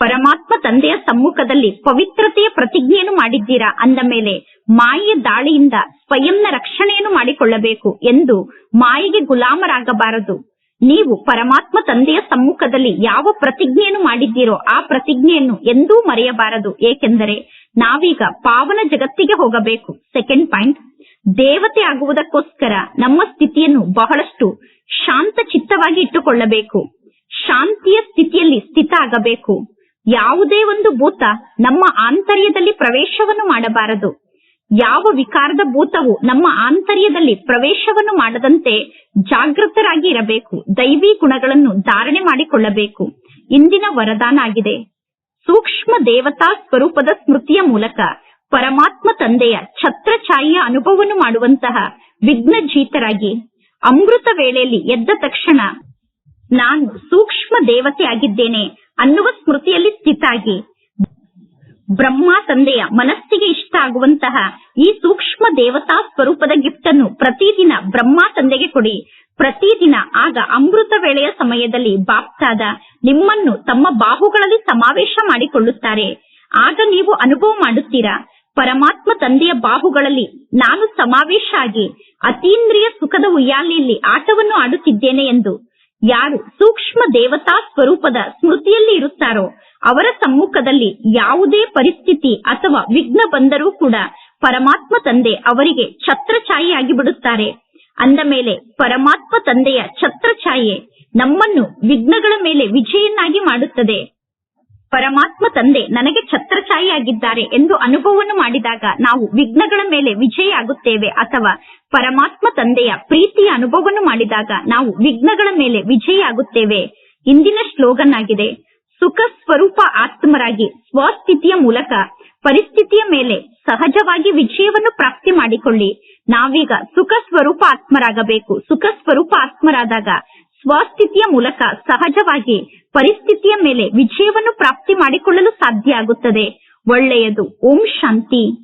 ಪರಮಾತ್ಮ ತಂದೆಯ ಸಮ್ಮುಖದಲ್ಲಿ ಪವಿತ್ರತೆಯ ಪ್ರತಿಜ್ಞೆಯನ್ನು ಮಾಡಿದ್ದೀರಾ? ಅಂದ ಮೇಲೆ ಮಾಯೆಯ ದಾಳಿಯಿಂದ ಸ್ವಯಂನ ರಕ್ಷಣೆಯನ್ನು ಮಾಡಿಕೊಳ್ಳಬೇಕು ಎಂದು ಮಾಯೆಗೆ ಗುಲಾಮರಾಗಬಾರದು. ನೀವು ಪರಮಾತ್ಮ ತಂದೆಯ ಸಮ್ಮುಖದಲ್ಲಿ ಯಾವ ಪ್ರತಿಜ್ಞೆಯನ್ನು ಮಾಡಿದ್ದೀರೋ ಆ ಪ್ರತಿಜ್ಞೆಯನ್ನು ಎಂದೂ ಮರೆಯಬಾರದು. ಏಕೆಂದರೆ ನಾವೀಗ ಪಾವನ ಜಗತ್ತಿಗೆ ಹೋಗಬೇಕು. Second point. ದೇವತೆ ಆಗುವುದಕ್ಕೋಸ್ಕರ ನಮ್ಮ ಸ್ಥಿತಿಯನ್ನು ಬಹಳಷ್ಟು ಶಾಂತ ಚಿತ್ತವಾಗಿ ಇಟ್ಟುಕೊಳ್ಳಬೇಕು. ಶಾಂತಿಯ ಸ್ಥಿತಿಯಲ್ಲಿ ಸ್ಥಿತ ಆಗಬೇಕು. ಯಾವುದೇ ಒಂದು ಭೂತ ನಮ್ಮ ಆಂತರ್ಯದಲ್ಲಿ ಪ್ರವೇಶವನ್ನು ಮಾಡಬಾರದು. ಯಾವ ವಿಕಾರದ ಭೂತವು ನಮ್ಮ ಆಂತರ್ಯದಲ್ಲಿ ಪ್ರವೇಶವನ್ನು ಮಾಡದಂತೆ ಜಾಗೃತರಾಗಿ ಇರಬೇಕು. ದೈವಿ ಗುಣಗಳನ್ನು ಧಾರಣೆ ಮಾಡಿಕೊಳ್ಳಬೇಕು. ಇಂದಿನ ವರದಾನ ಆಗಿದೆ. ಸೂಕ್ಷ್ಮ ದೇವತಾ ಸ್ವರೂಪದ ಸ್ಮೃತಿಯ ಮೂಲಕ ಪರಮಾತ್ಮ ತಂದೆಯ ಛತ್ರಛಾಯಿಯ ಅನುಭವವನ್ನು ಮಾಡುವಂತಹ ವಿಘ್ನಜೀತರಾಗಿ ಅಮೃತ ವೇಳೆಯಲ್ಲಿ ಎದ್ದ ತಕ್ಷಣ ನಾನು ಸೂಕ್ಷ್ಮ ದೇವತೆ ಆಗಿದ್ದೇನೆ. ಅನ್ನುವ ಸ್ಮೃತಿಯಲ್ಲಿ ಸ್ಥಿತಾಗಿ ಬ್ರಹ್ಮ ತಂದೆಯ ಮನಸ್ಸಿಗೆ ಇಷ್ಟ ಆಗುವಂತಹ ಈ ಸೂಕ್ಷ್ಮ ದೇವತಾ ಸ್ವರೂಪದ ಗಿಫ್ಟ್ ಅನ್ನು ಪ್ರತಿದಿನ ಬ್ರಹ್ಮ ತಂದೆಗೆ ಕೊಡಿ. ಪ್ರತಿದಿನ ಆಗ ಅಮೃತ ವೇಳೆಯ ಸಮಯದಲ್ಲಿ ಬಾಪ್ತಾದ ನಿಮ್ಮನ್ನು ತಮ್ಮ ಬಾಹುಗಳಲ್ಲಿ ಸಮಾವೇಶ ಮಾಡಿಕೊಳ್ಳುತ್ತಾರೆ. ಆಗ ನೀವು ಅನುಭವ ಮಾಡುತ್ತೀರಾ? ಪರಮಾತ್ಮ ತಂದೆಯ ಬಾಹುಗಳಲ್ಲಿ ನಾನು ಸಮಾವೇಶ ಆಗಿ ಅತೀಂದ್ರಿಯ ಸುಖದ ಉಯ್ಯಾಲೆಯಲ್ಲಿ ಆಟವನ್ನು ಆಡುತ್ತಿದ್ದೇನೆ ಎಂದು ಯಾರು ಸೂಕ್ಷ್ಮ ದೇವತಾ ಸ್ವರೂಪದ ಸ್ಮೃತಿಯಲ್ಲಿ ಇರುತ್ತಾರೋ ಅವರ ಸಮ್ಮುಖದಲ್ಲಿ ಯಾವುದೇ ಪರಿಸ್ಥಿತಿ ಅಥವಾ ವಿಘ್ನ ಬಂದರೂ ಕೂಡ ಪರಮಾತ್ಮ ತಂದೆ ಅವರಿಗೆ ಛತ್ರಛಾಯಿಯಾಗಿ ಬಿಡುತ್ತಾರೆ. ಅಂದ ಮೇಲೆ ಪರಮಾತ್ಮ ತಂದೆಯ ಛತ್ರಛಾಯೆ ನಮ್ಮನ್ನು ವಿಘ್ನಗಳ ಮೇಲೆ ವಿಜಯನ್ನಾಗಿ ಮಾಡುತ್ತದೆ. ಪರಮಾತ್ಮ ತಂದೆ ನನಗೆ ಛತ್ರಛಾಯಿಯಾಗಿದ್ದಾರೆ ಎಂದು ಅನುಭವವನ್ನು ಮಾಡಿದಾಗ ನಾವು ವಿಘ್ನಗಳ ಮೇಲೆ ವಿಜಯ ಆಗುತ್ತೇವೆ ಅಥವಾ ಪರಮಾತ್ಮ ತಂದೆಯ ಪ್ರೀತಿಯ ಅನುಭವವನ್ನು ಮಾಡಿದಾಗ ನಾವು ವಿಘ್ನಗಳ ಮೇಲೆ ವಿಜಯ ಆಗುತ್ತೇವೆ ಇಂದಿನ ಶ್ಲೋಗನ್ ಆಗಿದೆ ಸುಖ ಸ್ವರೂಪ ಆತ್ಮರಾಗಿ ಸ್ವಸ್ಥಿತಿಯ ಮೂಲಕ ಪರಿಸ್ಥಿತಿಯ ಮೇಲೆ ಸಹಜವಾಗಿ ವಿಜಯವನ್ನು ಪ್ರಾಪ್ತಿ ಮಾಡಿಕೊಳ್ಳಿ. ನಾವೀಗ ಸುಖ ಸ್ವರೂಪ ಆತ್ಮರಾಗಬೇಕು. ಸುಖ ಸ್ವರೂಪ ಆತ್ಮರಾದಾಗ ಸ್ವಸ್ಥಿತಿಯ ಮೂಲಕ ಸಹಜವಾಗಿ ಪರಿಸ್ಥಿತಿಯ ಮೇಲೆ ವಿಜಯವನ್ನು ಪ್ರಾಪ್ತಿ ಮಾಡಿಕೊಳ್ಳಲು ಸಾಧ್ಯ ಆಗುತ್ತದೆ. ಒಳ್ಳೆಯದು. ಓಂ ಶಾಂತಿ.